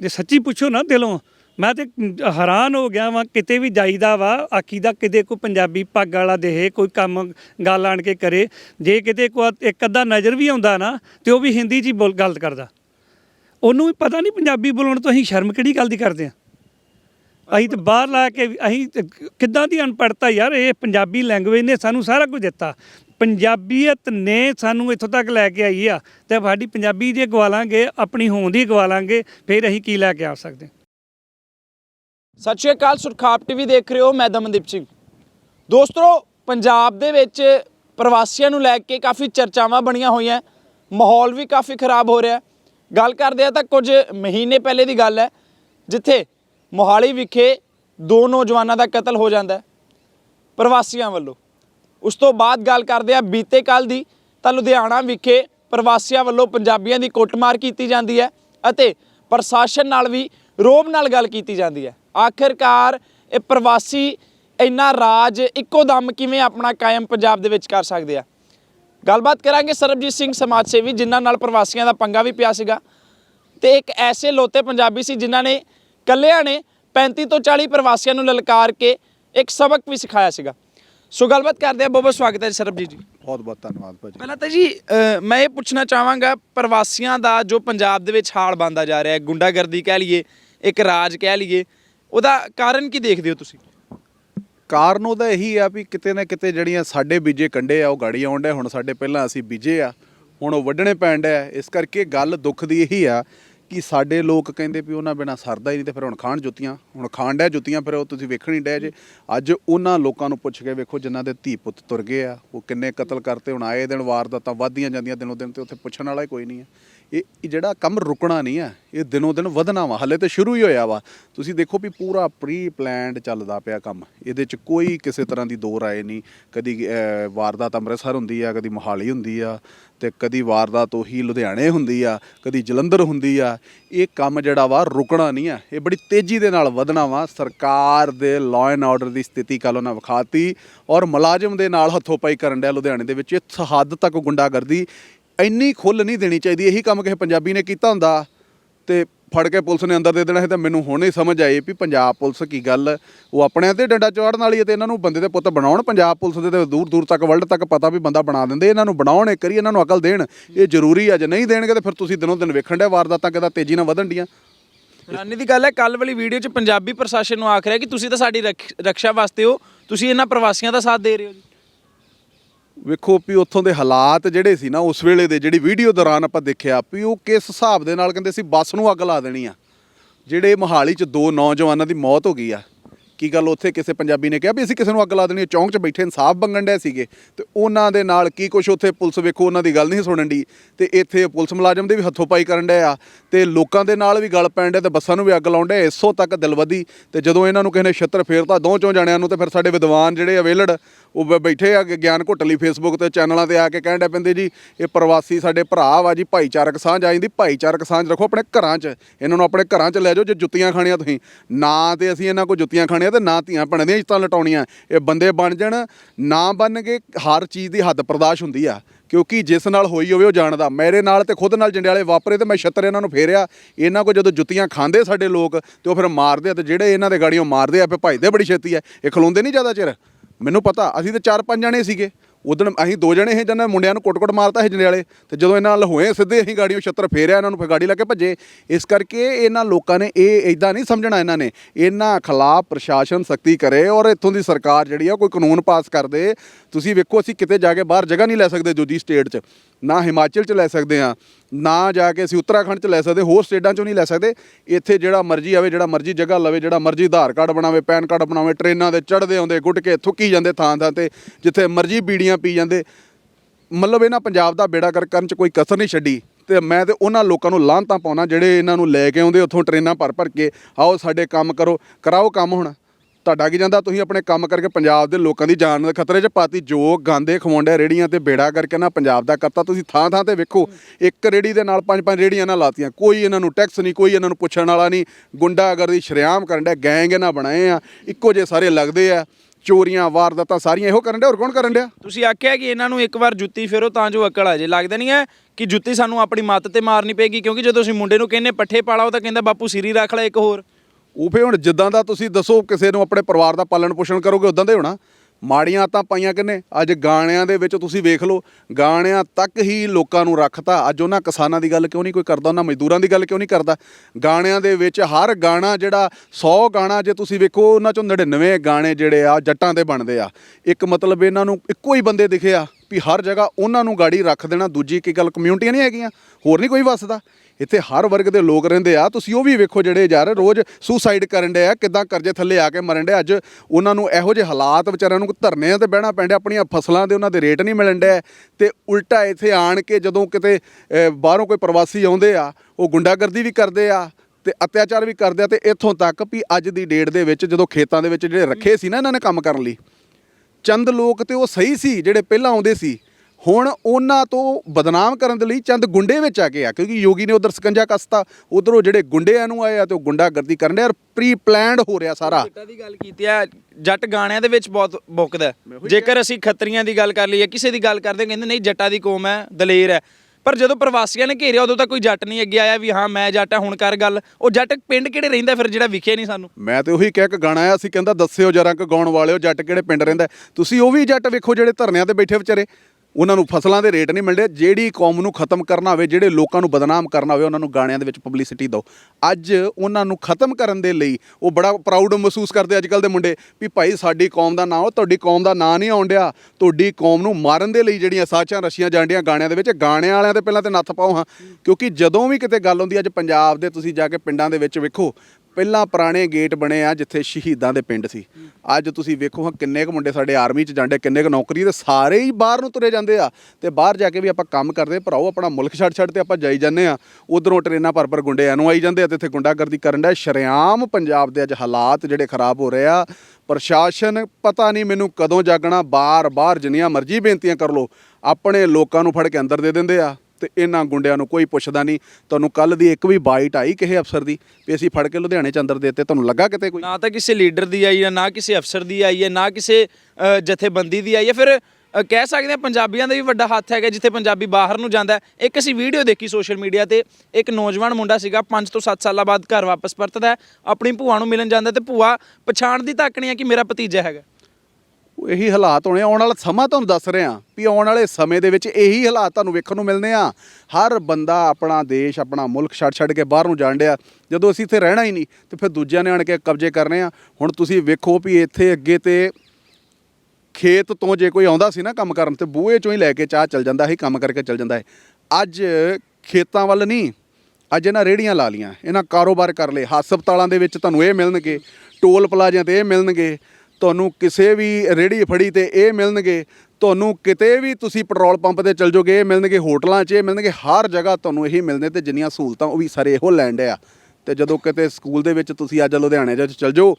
ਜੇ ਸੱਚੀ ਪੁੱਛੋ ਨਾ ਦਿਲੋਂ, ਮੈਂ ਤੇ ਹੈਰਾਨ ਹੋ ਗਿਆ ਵਾਂ, ਕਿਤੇ ਵੀ ਜਾਈਦਾ ਵਾ ਆਖੀ ਦਾ ਕਿਤੇ ਕੋਈ ਪੰਜਾਬੀ ਪੱਗ ਵਾਲਾ ਦੇਹੇ, ਕੋਈ ਕੰਮ, ਗੱਲ ਆਣ ਕੇ ਕਰੇ। ਜੇ ਕਿਤੇ ਕੋਈ ਇੱਕ ਅੱਧਾ ਨਜ਼ਰ ਵੀ ਆਉਂਦਾ ਨਾ, ਤੇ ਉਹ ਵੀ ਹਿੰਦੀ 'ਚ ਹੀ ਬੋਲ, ਗੱਲ ਕਰਦਾ। ਉਹਨੂੰ ਵੀ ਪਤਾ ਨਹੀਂ ਪੰਜਾਬੀ ਬੋਲਣ ਤੋਂ ਅਸੀਂ ਸ਼ਰਮ ਕਿਹੜੀ ਗੱਲ ਦੀ ਕਰਦੇ ਆ। ਅਸੀਂ ਤੇ ਬਾਹਰ ਲਾ ਕੇ ਵੀ- ਅਸੀਂ ਕਿੱਦਾਂ ਦੀ ਅਨਪੜ੍ਹਤਾ ਯਾਰ, ਇਹ ਪੰਜਾਬੀ ਲੈਂਗੁਏਜ ਨੇ ਸਾਨੂੰ ਸਾਰਾ ਕੁਝ ਦਿੱਤਾ। ਪੰਜਾਬੀਅਤ ਨੇ ਸਾਨੂੰ ਇੱਥੋਂ ਤੱਕ ਲੈ ਕੇ ਆਈ ਆ ਤੇ ਸਾਡੀ ਪੰਜਾਬੀ ਜੇ ਗਵਾਲਾਂਗੇ, ਆਪਣੀ ਹੋਂਦ ਹੀ ਗਵਾਲਾਂਗੇ, ਫਿਰ ਅਸੀਂ ਕੀ ਲੈ ਕੇ ਆ ਸਕਦੇ? ਸਤਿ ਸ਼੍ਰੀ ਅਕਾਲ ਸੁਰਖਾਪ ਟੀਵੀ ਦੇਖ ਰਹੇ ਹੋ, ਮੈਂ ਦਮਨਦੀਪ ਸਿੰਘ। ਦੋਸਤੋ, ਪੰਜਾਬ ਦੇ ਵਿੱਚ ਪ੍ਰਵਾਸੀਆਂ ਨੂੰ ਲੈ ਕੇ ਕਾਫੀ ਚਰਚਾਵਾਂ ਬਣੀਆਂ ਹੋਈਆਂ, ਮਾਹੌਲ ਵੀ ਕਾਫੀ ਖਰਾਬ ਹੋ ਰਿਹਾ ਗੱਲ ਕਰਦੇ ਆ ਤਾਂ ਕੁਝ ਮਹੀਨੇ ਪਹਿਲੇ ਦੀ ਗੱਲ ਹੈ, ਜਿੱਥੇ ਮੋਹਾਲੀ ਵਿਖੇ ਦੋ ਨੌਜਵਾਨਾਂ ਦਾ ਕਤਲ ਹੋ ਜਾਂਦਾ ਪ੍ਰਵਾਸੀਆਂ ਵੱਲੋਂ। ਉਸ ਤੋਂ ਬਾਅਦ ਗੱਲ ਕਰਦੇ ਆ ਬੀਤੇ ਕੱਲ ਦੀ, ਤਾਂ ਲੁਧਿਆਣਾ ਵਿਖੇ ਪ੍ਰਵਾਸੀਆਂ ਵੱਲੋਂ ਪੰਜਾਬੀਆਂ ਦੀ ਕੁੱਟਮਾਰ ਕੀਤੀ ਜਾਂਦੀ ਹੈ ਅਤੇ ਪ੍ਰਸ਼ਾਸਨ ਨਾਲ ਵੀ ਰੋਬ ਨਾਲ ਗੱਲ ਕੀਤੀ ਜਾਂਦੀ ਹੈ। ਆਖਿਰਕਾਰ ਇਹ ਪ੍ਰਵਾਸੀ ਇੰਨਾ ਰਾਜ ਇੱਕੋ ਦਮ ਕਿਵੇਂ ਆਪਣਾ ਕਾਇਮ ਪੰਜਾਬ ਦੇ ਵਿੱਚ ਕਰ ਸਕਦੇ ਆ? ਗੱਲਬਾਤ ਕਰਾਂਗੇ ਸਰਬਜੀਤ ਸਿੰਘ ਸਮਾਜ ਸੇਵੀ, ਜਿਨ੍ਹਾਂ ਨਾਲ ਪ੍ਰਵਾਸੀਆਂ ਦਾ ਪੰਗਾ ਵੀ ਪਿਆ ਸੀਗਾ। ਤੇ ਇੱਕ ਐਸੇ ਲੋਤੇ ਪੰਜਾਬੀ ਸੀ ਜਿਨ੍ਹਾਂ ਨੇ ਕੱਲਿਆਂ ਨੇ 35 ਤੋਂ 40 ਪ੍ਰਵਾਸੀਆਂ ਨੂੰ ਲਲਕਾਰ ਕੇ ਇੱਕ ਸਬਕ ਵੀ ਸਿਖਾਇਆ ਸੀਗਾ। ਸੋ ਗੱਲਬਾਤ ਕਰਦੇ ਆ ਬਹੁਤ ਬਹੁਤ ਸਵਾਗਤ ਹੈ ਜੀ ਸਰਬਜੀਤ ਜੀ। ਬਹੁਤ ਬਹੁਤ ਧੰਨਵਾਦ ਭਾਜੀ ਪਹਿਲਾਂ ਤਾਂ ਜੀ ਅ, ਮੈਂ ਇਹ ਪੁੱਛਣਾ ਚਾਹਾਂਗਾ ਪ੍ਰਵਾਸੀਆਂ ਦਾ ਜੋ ਪੰਜਾਬ ਦੇ ਵਿੱਚ ਹਾਲ ਬੰਦਾ ਜਾ ਰਿਹਾ ਹੈ ਗੁੰਡਾਗਰਦੀ ਕਹਿ ਲਈਏ ਇੱਕ ਰਾਜ ਕਹਿ ਲਈਏ ਉਹਦਾ ਕਾਰਨ ਕੀ ਦੇਖਦੇ ਹੋ ਤੁਸੀਂ? ਕਾਰਨ ਉਹਦਾ ਇਹੀ ਆ ਵੀ ਕਿਤੇ ਨਾ ਕਿਤੇ ਜਿਹੜੀਆਂ ਸਾਡੇ ਬੀਜੇ ਕੰਡੇ ਆ ਉਹ ਗਾੜੀ ਆਉਣ ਡੇ ਹੁਣ ਸਾਡੇ ਪਹਿਲਾਂ ਅਸੀਂ ਬੀਜੇ ਆ ਹੁਣ ਉਹ ਵੱਢਣੇ ਪੈਣ ਡਿਆ ਇਸ ਕਰਕੇ ਗੱਲ ਦੁੱਖ ਦੀ ਇਹੀ ਆ ਕਿ ਸਾਡੇ ਲੋਕ ਕਹਿੰਦੇ ਵੀ ਉਹਨਾਂ ਬਿਨਾ ਸਰਦਾ ਹੀ ਨਹੀਂ ਤੇ ਫਿਰ ਹੁਣ ਖਾਣ ਜੁੱਤੀਆਂ, ਹੁਣ ਖਾਣ ਡਿਆ ਜੁੱਤੀਆਂ ਫਿਰ ਉਹ ਤੁਸੀਂ ਵੇਖਣ ਹੀ ਡਿਆ ਜੇ। ਅੱਜ ਉਹਨਾਂ ਲੋਕਾਂ ਨੂੰ ਪੁੱਛ ਕੇ ਵੇਖੋ ਜਿਨ੍ਹਾਂ ਦੇ ਧੀ ਪੁੱਤ ਤੁਰ ਗਏ ਆ, ਉਹ ਕਿੰਨੇ ਕਤਲ ਕਰਤੇ, ਹੁਣ ਆਏ ਦਿਨ ਵਾਰਦਾਤਾਂ ਵੱਧਦੀਆਂ ਜਾਂਦੀਆਂ ਦਿਨੋਂ ਦਿਨ ਤੇ ਉੱਥੇ ਪੁੱਛਣ ਵਾਲਾ ਹੀ ਕੋਈ ਨਹੀਂ ਹੈ ਇਹ ਜਿਹੜਾ ਕੰਮ ਰੁਕਣਾ ਨਹੀਂ ਹੈ, ਇਹ ਦਿਨੋਂ ਦਿਨ ਵਧਣਾ ਵਾ, ਹਲੇ ਤੇ ਸ਼ੁਰੂ ਹੀ ਹੋਇਆ ਵਾ। ਤੁਸੀਂ ਦੇਖੋ ਵੀ ਪੂਰਾ ਪ੍ਰੀ ਪਲਾਨਡ ਚੱਲਦਾ ਪਿਆ ਕੰਮ। ਇਹਦੇ ਚ ਕੋਈ ਕਿਸੇ ਤਰ੍ਹਾਂ ਦੀ ਦੋ ਰਾਏ ਨਹੀਂ। ਕਦੀ ਵਾਰਦਾਤ ਅੰਮ੍ਰਿਤਸਰ ਹੁੰਦੀ ਆ, ਕਦੀ ਮੋਹਾਲੀ ਹੁੰਦੀ ਆ, ਤੇ ਕਦੀ ਵਾਰਦਾਤ ਉਹੀ ਲੁਧਿਆਣੇ ਹੁੰਦੀ ਆ, ਕਦੀ ਜਲੰਧਰ ਹੁੰਦੀ ਆ। ਇਹ ਕੰਮ ਜਿਹੜਾ ਵਾ, ਰੁਕਣਾ ਨਹੀਂ ਆ ਇਹ ਬੜੀ ਤੇਜ਼ੀ ਦੇ ਨਾਲ ਵਧਣਾ ਵਾ। ਸਰਕਾਰ ਦੇ ਲਾਅ ਐਂਡ ਆਰਡਰ ਦੀ ਸਥਿਤੀ ਕੱਲ ਉਹਨਾਂ ਵਿਖਾਤੀ ਔਰ ਮੁਲਾਜ਼ਮ ਦੇ ਨਾਲ ਹੱਥੋਂ ਪਾਈ ਕਰਨ ਡਿਆ ਲੁਧਿਆਣੇ ਦੇ ਵਿੱਚ। ਇਸ ਹੱਦ ਤੱਕ ਗੁੰਡਾਗਰਦੀ। ਇੰਨੀ ਖੁੱਲ ਨਹੀਂ ਦੇਣੀ ਚਾਹੀਦੀ, ਇਹੀ ਕੰਮ ਕਿਸੇ ਪੰਜਾਬੀ ਨੇ ਕੀਤਾ ਹੁੰਦਾ ਤੇ ਫੜ ਕੇ ਪੁਲਿਸ ਨੇ ਅੰਦਰ ਦੇ ਦੇਣਾ ਸੀ ਤਾਂ ਮੈਨੂੰ ਹੁਣ ਹੀ ਸਮਝ ਆਈ ਵੀ ਪੰਜਾਬ ਪੁਲਿਸ ਕੀ ਗੱਲ, ਉਹ ਆਪਣਿਆਂ ਤੇ ਡੰਡਾ ਚਾੜਨ ਵਾਲੀ ਹੈ ਤੇ ਇਹਨਾਂ ਨੂੰ ਬੰਦੇ ਦੇ ਪੁੱਤ ਬਣਾਉਣ ਪੰਜਾਬ ਪੁਲਿਸ ਦੇ ਤੇ ਦੂਰ ਦੂਰ ਤੱਕ, ਵਰਲਡ ਤੱਕ ਪਤਾ ਵੀ ਬੰਦਾ ਬਣਾ ਦਿੰਦੇ, ਇਹਨਾਂ ਨੂੰ ਬਣਾਉਣ ਇੱਕ ਵਾਰੀ ਇਹਨਾਂ ਨੂੰ ਅਕਲ ਦੇਣ, ਇਹ ਜ਼ਰੂਰੀ ਆ, ਜੇ ਨਹੀਂ ਦੇਣਗੇ ਤੇ ਫਿਰ ਤੁਸੀਂ ਦਿਨੋਂ ਦਿਨ ਵੇਖਣ ਡਿਆ ਵਾਰਦਾਤਾਂ ਕਿਦਾ ਤੇਜ਼ੀ ਨਾਲ ਵਧਣ ਡੀਆਂ। ਹੈਰਾਨੀ ਦੀ ਗੱਲ ਹੈ ਕੱਲ ਵਾਲੀ ਵੀਡੀਓ 'ਚ ਪੰਜਾਬੀ ਪ੍ਰਸ਼ਾਸਨ ਨੂੰ ਆਖ ਰਿਹਾ ਕਿ ਤੁਸੀਂ ਤਾਂ ਸਾਡੀ ਰਖ- ਰਕਸ਼ਾ ਵਾਸਤੇ ਹੋ, ਤੁਸੀਂ ਇਹਨਾਂ ਪ੍ਰਵਾਸੀਆਂ ਦਾ ਸਾਥ ਦੇ ਰਹੇ ਹੋ ਜੀ। ਵੇਖੋ ਵੀ ਉੱਥੋਂ ਦੇ ਹਾਲਾਤ ਜਿਹੜੇ ਸੀ ਨਾ ਉਸ ਵੇਲੇ ਦੇ ਜਿਹੜੀ ਵੀਡੀਓ ਦੌਰਾਨ ਆਪਾਂ ਦੇਖਿਆ ਵੀ ਉਹ ਕਿਸ ਹਿਸਾਬ ਦੇ ਨਾਲ ਕਹਿੰਦੇ ਸੀ ਬੱਸ ਨੂੰ ਅੱਗ ਲਾ ਦੇਣੀ ਆ। ਜਿਹੜੇ ਮੋਹਾਲੀ 'ਚ ਦੋ ਨੌਜਵਾਨਾਂ ਦੀ ਮੌਤ ਹੋ ਗਈ ਆ। ਕੀ ਗੱਲ ਉੱਥੇ ਕਿਸੇ ਪੰਜਾਬੀ ਨੇ ਕਿਹਾ ਵੀ ਅਸੀਂ ਕਿਸੇ ਨੂੰ ਅੱਗ ਲਾ ਦੇਣੀ ਆ ਚੌਂਕ 'ਚ ਬੈਠੇ ਇਨਸਾਫ ਮੰਗਣ ਡਏ ਸੀਗੇ। ਤੇ ਉਹਨਾਂ ਦੇ ਨਾਲ ਕੀ ਕੁਛ ਉੱਥੇ ਪੁਲਿਸ ਵੇਖੋ, ਉਹਨਾਂ ਦੀ ਗੱਲ ਨਹੀਂ ਸੁਣਨ ਦੀ। ਤੇ ਇੱਥੇ ਪੁਲਿਸ ਮੁਲਾਜ਼ਮ ਦੇ ਵੀ ਹੱਥੋਂ ਪਾਈ ਕਰਨ ਡਏ ਆ। ਤੇ ਲੋਕਾਂ ਦੇ ਨਾਲ ਵੀ ਗੱਲ ਪੈਣ ਡਏ ਤੇ ਬੱਸਾਂ ਨੂੰ ਵੀ ਅੱਗ ਲਾਉਣ ਡਏ ਇਸੋ ਤੱਕ ਦਿਲਵਦੀ ਤੇ ਜਦੋਂ ਇਹਨਾਂ ਨੂੰ ਕਿਸੇ ਨੇ ਛੱਤਰ ਫੇਰਤਾ ਦੋ ਚੋਂ ਜਾਣਿਆਂ ਨੂੰ, ਤੇ ਫਿਰ ਸਾਡੇ ਵਿਦਵਾਨ ਜਿਹੜੇ ਆ ਉਹ ਬ- ਬੈਠੇ ਆ ਗਿਆਨ ਘੁੱਟ ਲਈ ਫੇਸਬੁੱਕ ਤੇ ਚੈਨਲਾਂ ਤੇ ਆ ਕੇ ਕਹਿਣ ਡੈ ਪੈਂਦੇ ਜੀ, ਇਹ ਪ੍ਰਵਾਸੀ ਸਾਡੇ ਭਰਾ ਵਾ ਜੀ, ਭਾਈਚਾਰਕ ਸਾਂਝ ਆ ਜਾਂਦੀ, ਭਾਈਚਾਰਕ ਸਾਂਝ ਰੱਖੋ ਆਪਣੇ ਘਰਾਂ 'ਚ। ਇਹਨਾਂ ਨੂੰ ਆਪਣੇ ਘਰਾਂ 'ਚ ਲੈ ਜਾਓ, ਜੇ ਜੁੱਤੀਆਂ ਖਾਣੀਆਂ ਤੁਸੀਂ। ਨਾ ਤੇ ਅਸੀਂ ਇਹਨਾਂ ਕੋਲ ਜੁੱਤੀਆਂ ਖਾਣੀਆਂ ਤੇ ਨਾ ਧੀਆਂ ਭੈਣਾਂ ਦੀਆਂ ਇੱਜ਼ਤਾਂ ਲਟਾਉਣੀਆਂ। ਇਹ ਬੰਦੇ ਬਣ ਜਾਣ, ਨਾ ਬਣ ਕੇ ਹਰ ਚੀਜ਼ ਦੀ ਹੱਦ ਬਰਦਾਸ਼ਤ ਹੁੰਦੀ ਆ। ਕਿਉਂਕਿ ਜਿਸ ਨਾਲ ਹੋਈ ਹੋਵੇ ਉਹ ਜਾਣਦਾ। ਮੇਰੇ ਨਾਲ ਤੇ ਖੁਦ ਨਾਲ ਜੰਡਿਆਲੇ ਵਾਪਰੇ ਤੇ ਮੈਂ ਛੱਤਰ ਇਹਨਾਂ ਨੂੰ ਫੇਰਿਆ। ਇਹਨਾਂ ਕੋ ਜਦੋਂ ਜੁੱਤੀਆਂ ਖਾਂਦੇ ਸਾਡੇ ਲੋਕ ਤੇ ਉਹ ਫਿਰ ਮਾਰਦੇ ਆ ਤੇ ਜਿਹੜੇ ਇਹਨਾਂ ਦੇ ਗਾੜੀਆਂ ਮਾਰਦੇ ਆ ਫਿਰ ਭਜਦੇ ਬੜੀ ਛੇਤੀ ਆ। ਇਹ ਖਲੋਂਦੇ ਨਹੀਂ ਜ਼ਿਆਦਾ ਚਿਰ? ਮੈਨੂੰ ਪਤਾ, ਅਸੀਂ ਤੇ ਚਾਰ ਪੰਜ ਜਣੇ ਸੀਗੇ। ਉਦੋਂ ਅਸੀਂ ਦੋ ਜਣੇ ਸੀ ਜਿਹਨਾਂ ਮੁੰਡਿਆਂ ਨੂੰ ਕੁੱਟ-ਕੁੱਟ ਮਾਰਤਾ ਸੀ ਜੰਡਿਆਲੇ ਤੇ ਜਦੋਂ ਇਹਨਾਂ ਨਾਲ ਹੋਏ, ਸਿੱਧੇ ਅਸੀਂ ਗਾੜੀਆਂ ਛੱਤਰ ਫੇਰਿਆ, ਇਹਨਾਂ ਨੂੰ ਫਿਰ ਗਾੜੀ ਲੈ ਕੇ ਭੱਜੇ। ਇਸ ਕਰਕੇ ਇਹਨਾਂ ਲੋਕਾਂ ਨੇ ਇਹ ਇਦਾਂ ਨਹੀਂ ਸਮਝਣਾ ਇਹਨਾਂ ਨੇ। ਇਹਨਾਂ ਖਿਲਾਫ ਪ੍ਰਸ਼ਾਸਨ ਸਖਤੀ ਕਰੇ ਔਰ ਇੱਥੋਂ ਦੀ ਸਰਕਾਰ ਜਿਹੜੀ ਆ, ਕੋਈ ਕਾਨੂੰਨ ਪਾਸ ਕਰ ਦੇ। ਤੁਸੀਂ ਵੇਖੋ, ਅਸੀਂ ਕਿਤੇ ਜਾ ਕੇ ਬਾਹਰ ਜਗ੍ਹਾ ਨਹੀਂ ਲੈ ਸਕਦੇ ਦੂਜੀ ਸਟੇਟ 'ਚ। ਨਾ ਹਿਮਾਚਲ 'ਚ ਲੈ ਸਕਦੇ ਆ ਨਾ ਜਾ ਕੇ ਅਸੀਂ ਉੱਤਰਾਖੰਡ 'ਚ ਲੈ ਸਕਦੇ, ਹੋਰ ਸਟੇਟਾਂ 'ਚੋਂ ਨਹੀਂ ਲੈ ਸਕਦੇ। ਇੱਥੇ ਜਿਹੜਾ ਮਰਜ਼ੀ ਆਵੇ, ਜਿਹੜਾ ਮਰਜ਼ੀ ਜਗ੍ਹਾ ਲਵੇ, ਜਿਹੜਾ ਮਰਜ਼ੀ ਆਧਾਰ ਕਾਰਡ ਬਣਾਵੇ, ਪੈਨ ਕਾਰਡ ਬਣਾਵੇ, ਟ੍ਰੇਨਾਂ ਦੇ ਚੜ੍ਹਦੇ ਆਉਂਦੇ, ਗੁੱਟ ਕੇ ਥੁੱਕੀ ਜਾਂਦੇ ਥਾਂ ਥਾਂ ਤੇ, ਜਿੱਥੇ ਮਰਜ਼ੀ ਬੀੜੀਆਂ ਪੀ ਜਾਂਦੇ। ਮਤਲਬ ਇਹਨਾਂ ਪੰਜਾਬ ਦਾ ਬੇੜਾ ਕਰ ਕਰਨ ਚ ਕੋਈ ਕਸਰ ਨਹੀਂ ਛੱਡੀ। ਤੇ ਮੈਂ ਤੇ ਉਹਨਾਂ ਲੋਕਾਂ ਨੂੰ ਲਾਹਨਤਾਂ ਪਾਉਣਾ, ਜਿਹੜੇ ਇਹਨਾਂ ਨੂੰ ਲੈ ਕੇ ਆਉਂਦੇ, ਉੱਥੋਂ ਟ੍ਰੇਨਾਂ ਭਰ ਭਰ ਕੇ, ਆਓ ਸਾਡੇ ਕੰਮ ਕਰੋ, ਕਰਾਓ ਕੰਮ ਹੁਣ। ਤੁਹਾਡਾ ਕੀ ਜਾਂਦਾ? ਤੁਸੀਂ ਆਪਣੇ ਕੰਮ ਕਰਕੇ ਪੰਜਾਬ ਦੇ ਲੋਕਾਂ ਦੀ ਜਾਨ ਦੇ ਖਤਰੇ 'ਚ ਪਾਤੀ। ਜੋ ਗਾਂਦੇ ਖਵਾਉਂਦੇ ਰੇੜੀਆਂ ਤੇ ਬੇੜਾ ਕਰਕੇ ਨਾ ਪੰਜਾਬ ਦਾ ਕਰਤਾ, ਤੁਸੀਂ ਥਾਂ ਥਾਂ ਤੇ ਵੇਖੋ, ਇੱਕ ਰੇੜੀ ਦੇ ਨਾਲ ਪੰਜ ਪੰਜ ਰੇੜੀਆਂ ਨਾਲ ਲਾਤੀਆਂ। ਕੋਈ ਇਹਨਾਂ ਨੂੰ ਟੈਕਸ ਨਹੀਂ, ਕੋਈ ਇਹਨਾਂ ਨੂੰ ਪੁੱਛਣ ਵਾਲਾ ਨਹੀਂ। ਗੁੰਡਾਗਰਦੀ, ਸ਼ਰੇਆਮ ਕਰਨ ਡਿਆ, ਗੈਂਗ ਇਹਨਾਂ ਬਣਾਏ ਆ। ਇੱਕੋ ਜੇ ਸਾਰੇ ਲੱਗਦੇ ਆ। ਚੋਰੀਆਂ ਵਾਰਦਾਤਾਂ ਸਾਰੀਆਂ ਇਹੋ ਕਰਨ ਡਿਆ? ਹੋਰ ਕੌਣ ਕਰਨ ਡਿਆ? ਤੁਸੀਂ ਆਖਿਆ ਕਿ ਇਹਨਾਂ ਨੂੰ ਇੱਕ ਵਾਰ ਜੁੱਤੀ ਫੇਰੋ ਤਾਂ ਜੋ ਅਕਲ ਆ ਜੇ। ਲੱਗਦਾ ਨਹੀਂ ਹੈ ਕਿ ਜੁੱਤੀ ਸਾਨੂੰ ਆਪਣੀ ਮੱਤ ਤੇ ਮਾਰਨੀ ਪਏਗੀ ਕਿਉਂਕਿ ਜਦੋਂ ਅਸੀਂ ਮੁੰਡੇ ਨੂੰ ਕਹਿੰਨੇ ਪੱਠੇ ਪਾਲਾਓ ਤਾਂ ਕਹਿੰਦਾ ਬਾਪੂ ਸਿਰੀ ਰੱਖ ਲੈ ਇੱਕ ਹੋਰ। ਉਹ ਫੇ ਹੁਣ ਜਿੱਦਾਂ ਦਾ ਤੁਸੀਂ ਦੱਸੋ ਕਿਸੇ ਨੂੰ ਆਪਣੇ ਪਰਿਵਾਰ ਦਾ ਪਾਲਣ ਪੋਸ਼ਣ ਕਰੋਗੇ ਉਦਾਂ ਦੇ ਹੋਣਾ। ਮਾੜੀਆਂ ਆਤਾਂ ਪਾਈਆਂ ਕਿਨੇ? ਅੱਜ ਗਾਣਿਆਂ ਦੇ ਵਿੱਚ ਤੁਸੀਂ ਵੇਖ ਲਓ, ਗਾਣਿਆਂ ਤੱਕ ਹੀ ਲੋਕਾਂ ਨੂੰ ਰੱਖਤਾ। ਅੱਜ ਉਹਨਾਂ ਕਿਸਾਨਾਂ ਦੀ ਗੱਲ ਕਿਉਂ ਨਹੀਂ, ਕੋਈ ਕਰਦਾ, ਉਹਨਾਂ ਮਜ਼ਦੂਰਾਂ ਦੀ ਗੱਲ ਕਿਉਂ ਨਹੀਂ ਕਰਦਾ? ਗਾਣਿਆਂ ਦੇ ਵਿੱਚ ਹਰ ਗਾਣਾ ਜਿਹੜਾ 100 ਗਾਣਾ ਜੇ ਤੁਸੀਂ ਵੇਖੋ, ਉਹਨਾਂ ਚੋਂ 99 ਗਾਣੇ ਜਿਹੜੇ ਆ, ਜੱਟਾਂ ਦੇ ਬਣਦੇ ਆ। ਇੱਕ ਮਤਲਬ ਇਹਨਾਂ ਨੂੰ ਇੱਕੋ ਹੀ ਬੰਦੇ ਦਿਖੇ ਆ, ਵੀ ਹਰ ਜਗ੍ਹਾ ਉਹਨਾਂ ਨੂੰ ਗਾੜੀ ਰੱਖ ਦੇਣਾ, ਦੂਜੀ ਕੀ ਗੱਲ ਕਮਿਊਨਿਟੀਆਂ ਨਹੀਂ ਹੈਗੀਆਂ, ਹੋਰ ਨਹੀਂ ਕੋਈ ਵਸਦਾ। ਇੱਥੇ ਹਰ ਵਰਗ ਦੇ ਲੋਕ ਰਹਿੰਦੇ ਆ। ਤੁਸੀਂ ਉਹ ਵੀ ਵੇਖੋ ਜਿਹੜੇ ਯਾਰ ਰੋਜ਼ ਸੁਸਾਈਡ ਕਰਨ ਦੇ ਆ, ਕਿਦਾਂ ਕਰਜ਼ੇ ਥੱਲੇ ਆ ਕੇ ਮਰਨ ਦੇ ਅੱਜ ਉਹਨਾਂ ਨੂੰ ਇਹੋ ਜਿਹੇ ਹਾਲਾਤ ਵਿਚਾਰਿਆਂ ਨੂੰ ਧਰਨਿਆਂ ਤੇ ਬਹਿਣਾ ਪੈਂਦਾ ਆਪਣੀਆਂ ਫਸਲਾਂ ਦੇ ਉਹਨਾਂ ਦੇ ਰੇਟ ਨਹੀਂ ਮਿਲਣ ਦੇ ਤੇ ਉਲਟਾ ਇੱਥੇ ਆਣ ਕੇ ਜਦੋਂ ਕਿਤੇ ਬਾਹਰੋਂ ਕੋਈ ਪ੍ਰਵਾਸੀ ਆਉਂਦੇ ਆ, ਉਹ ਗੁੰਡਾਗਰਦੀ ਵੀ ਕਰਦੇ ਆ ਤੇ ਅਤਿਆਚਾਰ ਵੀ ਕਰਦੇ ਆ ਤੇ ਇੱਥੋਂ ਤੱਕ ਵੀ ਅੱਜ ਦੀ ਡੇਟ ਦੇ ਵਿੱਚ ਜਦੋਂ ਖੇਤਾਂ ਦੇ ਵਿੱਚ ਜਿਹੜੇ ਰੱਖੇ ਸੀ ਨਾ ਇਹਨਾਂ ਨੇ ਕੰਮ ਕਰਨ ਲਈ, ਚੰਦ ਲੋਕ ਤੇ ਉਹ ਸਹੀ ਸੀ, ਜਿਹੜੇ ਪਹਿਲਾਂ ਆਉਂਦੇ ਸੀ। ਹੁਣ ਉਹਨਾਂ ਤੋਂ ਬਦਨਾਮ ਕਰਨ ਦੇ ਲਈ ਚੰਦ ਗੁੰਡੇ ਵਿੱਚ ਆ ਕੇ ਆ ਕਿਉਂਕਿ ਯੋਗੀ ਨੇ ਉਧਰ ਸਕੰਜਾ ਕਸਤਾ ਉਧਰੋਂ ਜਿਹੜੇ ਗੁੰਡਿਆਂ ਨੂੰ ਆਏ ਆ ਤੇ ਉਹ ਗੁੰਡਾਗਰਦੀ ਕਰਨ ਦੇ ਔਰ ਪ੍ਰੀ ਪਲਾਨਡ ਹੋ ਰਿਹਾ ਸਾਰਾ। ਜੱਟਾਂ ਦੀ ਗੱਲ ਕੀਤੀ ਆ ਜੱਟ ਗਾਣਿਆਂ ਦੇ ਵਿੱਚ ਬਹੁਤ ਬੁੱਕਦਾ। ਜੇਕਰ ਅਸੀਂ ਖੱਤਰੀਆਂ ਦੀ ਗੱਲ ਕਰ ਲਈਏ ਕਿਸੇ ਦੀ ਗੱਲ ਕਰਦੇ ਕਹਿੰਦੇ ਨਹੀਂ ਜੱਟਾਂ ਦੀ ਕੌਮ ਹੈ ਦਲੇਰ ਹੈ। ਪਰ ਜਦੋਂ ਪ੍ਰਵਾਸੀਆਂ ਨੇ ਘੇਰਿਆ ਉਦੋਂ ਤਾਂ ਕੋਈ ਜੱਟ ਨਹੀਂ ਅੱਗੇ ਆਇਆ ਵੀ ਹਾਂ ਮੈਂ ਜੱਟ ਹਾਂ ਹੁਣ ਕਰ ਗੱਲ। ਉਹ ਜੱਟ ਪਿੰਡ ਕਿਹੜੇ ਰਹਿੰਦਾ ਫਿਰ ਜਿਹੜਾ ਵਿਖੇ ਨਹੀਂ ਸਾਨੂੰ? ਮੈਂ ਤੇ ਉਹੀ ਕਹਿ ਕੇ ਗਾਣਾ ਆਇਆ ਸੀ ਕਹਿੰਦਾ ਦੱਸਿਓ ਜਰਾਂ ਕ ਗਾਉਣ ਵਾਲਿਓ ਜੱਟ ਕਿਹੜੇ ਪਿੰਡ ਰਹਿੰਦਾ। ਤੁਸੀਂ ਉਹ ਵੀ ਜੱਟ ਵੇਖੋ ਜਿਹੜੇ ਧਰਨਿਆਂ ਤੇ ਬੈਠੇ ਵਿਚਾਰੇ। ਉਹਨਾਂ ਨੂੰ ਫਸਲਾਂ ਦੇ ਰੇਟ ਨਹੀਂ ਮਿਲਦੇ। ਜਿਹੜੀ ਕੌਮ ਨੂੰ ਖਤਮ ਕਰਨਾ ਹੋਵੇ, ਜਿਹੜੇ ਲੋਕਾਂ ਨੂੰ ਬਦਨਾਮ ਕਰਨਾ ਹੋਵੇ, ਉਹਨਾਂ ਨੂੰ ਗਾਣਿਆਂ ਦੇ ਵਿੱਚ ਪਬਲਿਸਿਟੀ ਦਿਓ। ਅੱਜ ਉਹਨਾਂ ਨੂੰ ਖਤਮ ਕਰਨ ਦੇ ਲਈ ਉਹ ਬੜਾ ਪ੍ਰਾਊਡ ਮਹਿਸੂਸ ਕਰਦੇ ਅੱਜ ਕੱਲ ਦੇ ਮੁੰਡੇ ਵੀ ਭਾਈ ਸਾਡੀ ਕੌਮ ਦਾ ਨਾਂ, ਉਹ ਤੁਹਾਡੀ ਕੌਮ ਦਾ ਨਾਂ ਨਹੀਂ ਆਉਣ ਡਿਆ। ਤੁਹਾਡੀ ਕੌਮ ਨੂੰ ਮਾਰਨ ਦੇ ਲਈ ਜਿਹੜੀਆਂ ਸਾਚਾਂ ਰਸ਼ੀਆਂ ਜਾਂਦੀਆਂ ਗਾਣਿਆਂ ਦੇ ਵਿੱਚ, ਗਾਣਿਆਂ ਵਾਲਿਆਂ ਤੇ ਪਹਿਲਾਂ ਤੇ ਨੱਥ ਪਾਓ ਹਾਂ। ਕਿਉਂਕਿ ਜਦੋਂ ਵੀ ਕਿਤੇ ਗੱਲ ਹੁੰਦੀ ਅੱਜ ਪੰਜਾਬ ਦੇ ਤੁਸੀਂ ਜਾ ਕੇ ਪਿੰਡਾਂ ਦੇ ਵਿੱਚ ਵੇਖੋ ਪਹਿਲਾਂ ਪੁਰਾਣੇ ਗੇਟ ਬਣੇ ਆ ਜਿੱਥੇ ਸ਼ਹੀਦਾਂ ਦੇ ਪਿੰਡ ਸੀ। ਅੱਜ ਤੁਸੀਂ ਵੇਖੋ ਹਾਂ ਕਿੰਨੇ ਕੁ ਮੁੰਡੇ ਸਾਡੇ ਆਰਮੀ 'ਚ ਜਾਂਦੇ, ਕਿੰਨੇ ਕੁ ਨੌਕਰੀ ਤੇ ਸਾਰੇ ਹੀ ਬਾਹਰ ਨੂੰ ਤੁਰੇ ਜਾਂਦੇ ਆ। ਤੇ ਬਾਹਰ ਜਾ ਕੇ ਵੀ ਆਪਾਂ ਕੰਮ ਕਰਦੇ ਭਰਾਓ ਆਪਣਾ ਮੁਲਕ ਛੱਡ ਛੱਡ ਤੇ ਆਪਾਂ ਜਾਈ ਜਾਂਦੇ ਆ। ਉਧਰੋਂ ਟ੍ਰੇਨਾਂ ਭਰ ਭਰ ਗੁੰਡੇ ਨੂੰ ਆਈ ਜਾਂਦੇ ਆ ਤੇ ਇੱਥੇ ਗੁੰਡਾਗਰਦੀ ਕਰਨ ਦਾ ਸ਼ਰੇਆਮ ਪੰਜਾਬ ਦੇ ਅੱਜ ਹਾਲਾਤ ਜਿਹੜੇ ਖਰਾਬ ਹੋ ਰਹੇ ਆ। ਪ੍ਰਸ਼ਾਸਨ ਪਤਾ ਨਹੀਂ ਮੈਨੂੰ ਕਦੋਂ ਜਾਗਣਾ, ਬਾਰ-ਬਾਰ ਜਿੰਨੀਆਂ ਮਰਜ਼ੀ ਬੇਨਤੀਆਂ ਕਰ ਲੋ ਆਪਣੇ ਲੋਕਾਂ ਨੂੰ ਫੜ ਕੇ ਅੰਦਰ ਦੇ ਦਿੰਦੇ ਆ। ਤੇ ਇਹਨਾਂ ਗੁੰਡਿਆਂ ਨੂੰ ਕੋਈ ਪੁੱਛਦਾ ਨਹੀਂ। ਤੁਹਾਨੂੰ ਕੱਲ ਦੀ ਇੱਕ ਵੀ ਬਾਈਟ ਆਈ ਕਿਸੇ ਅਫਸਰ ਦੀ ਵੀ ਅਸੀਂ ਫੜ ਕੇ ਲੁਧਿਆਣੇ ਚ ਅੰਦਰ ਦੇਤੇ। ਤੁਹਾਨੂੰ ਲੱਗਾ ਕਿਤੇ ਕੋਈ? ਨਾ ਤਾਂ ਕਿਸੇ ਲੀਡਰ ਦੀ ਆਈ ਹੈ ਨਾ ਕਿਸੇ ਅਫਸਰ ਦੀ ਆਈ ਹੈ ਨਾ ਕਿਸੇ ਅ, ਜਥੇਬੰਦੀ ਦੀ ਆਈ ਹੈ ਫਿਰ ਅ, ਕਹਿ ਸਕਦੇ ਆ ਪੰਜਾਬੀਆਂ ਦਾ ਵੀ ਵੱਡਾ ਹੱਥ ਹੈਗਾ ਜਿੱਥੇ ਪੰਜਾਬੀ ਬਾਹਰ ਨੂੰ ਜਾਂਦਾ ਹੈ। ਇੱਕ ਅਸੀਂ ਵੀਡੀਓ ਦੇਖੀ ਸੋਸ਼ਲ ਮੀਡੀਆ ਤੇ ਇੱਕ ਨੌਜਵਾਨ ਮੁੰਡਾ ਸੀਗਾ 5 ਤੋਂ 7 ਸਾਲਾਂ ਬਾਅਦ ਘਰ ਵਾਪਸ ਪਰਤਦਾ ਹੈ। ਆਪਣੀ ਭੂਆ ਨੂੰ ਮਿਲਣ ਜਾਂਦਾ ਤੇ ਭੂਆ ਪਛਾਣ ਦੀ ਤੱਕ ਨਹੀਂ ਹੈ ਕਿ ਮੇਰਾ ਭਤੀਜਾ ਹੈਗਾ। ਇਹੀ ਹਾਲਾਤ ਹੋਣੇ ਆਉਣ ਵਾਲਾ ਸਮਾਂ ਤੁਹਾਨੂੰ ਦੱਸ ਰਿਹਾ ਵੀ ਆਉਣ ਵਾਲੇ ਸਮੇਂ ਦੇ ਵਿੱਚ ਇਹੀ ਹਾਲਾਤ ਤੁਹਾਨੂੰ ਵੇਖਣ ਨੂੰ ਮਿਲਨੇ ਆ। ਹਰ ਬੰਦਾ ਆਪਣਾ ਦੇਸ਼, ਆਪਣਾ ਮੁਲਕ ਛੱਡ ਛੱਡ ਕੇ ਬਾਹਰ ਨੂੰ ਜਾਣ ਡਿਆ। ਜਦੋਂ ਅਸੀਂ ਇੱਥੇ ਰਹਿਣਾ ਹੀ ਨਹੀਂ, ਤੇ ਫਿਰ ਦੂਜਿਆਂ ਨੇ ਆਣ ਕੇ ਕਬਜ਼ੇ ਕਰਨੇ ਆ। ਹੁਣ ਤੁਸੀਂ ਵੇਖੋ ਵੀ ਇੱਥੇ ਅੱਗੇ ਤੇ ਖੇਤ ਤੋਂ ਜੇ ਕੋਈ ਆਉਂਦਾ ਸੀ ਨਾ ਕੰਮ ਕਰਨ, ਤੇ ਬੂਹੇ ਚੋਂ ਹੀ ਲੈ ਕੇ ਚਾਹ ਚੱਲ ਜਾਂਦਾ ਸੀ, ਕੰਮ ਕਰਕੇ ਚੱਲ ਜਾਂਦਾ ਹੈ ਅੱਜ ਖੇਤਾਂ ਵੱਲ ਨਹੀਂ, ਅੱਜ ਇਹਨਾਂ ਰੇੜੀਆਂ ਲਾ ਲੀਆਂ ਇਹਨਾਂ ਕਾਰੋਬਾਰ ਕਰ ਲਏ। ਹਸਪਤਾਲਾਂ ਦੇ ਵਿੱਚ ਤੁਹਾਨੂੰ ਇਹ ਮਿਲਣਗੇ, ਟੋਲ ਪਲਾਜ਼ਿਆਂ ਤੇ ਇਹ ਮਿਲਣਗੇ। ਤੁਹਾਨੂੰ ਕਿਸੇ ਵੀ ਰੇੜੀ ਫੜੀ ਤੇ ਇਹ ਮਿਲਣਗੇ, ਤੁਹਾਨੂੰ ਕਿਤੇ ਵੀ ਤੁਸੀਂ ਪੈਟਰੋਲ ਪੰਪ ਤੇ ਚਲ ਜਾਓਗੇ, ਇਹ ਮਿਲਣਗੇ ਹੋਟਲਾਂ 'ਚ, ਇਹ ਮਿਲਣਗੇ ਹਰ ਜਗ੍ਹਾ ਤੁਹਾਨੂੰ ਇਹੀ ਮਿਲਣੇ ਤੇ ਜਿੰਨੀਆਂ ਸਹੂਲਤਾਂ ਉਹ ਵੀ ਸਾਰੇ ਇਹੋ ਲੈਣ ਡਿਆ ਤੇ ਜਦੋਂ ਕਿਤੇ ਸਕੂਲ ਦੇ ਵਿੱਚ ਤੁਸੀਂ ਅੱਜ ਲੁਧਿਆਣੇ 'ਚ ਚਲ ਜਾਓ,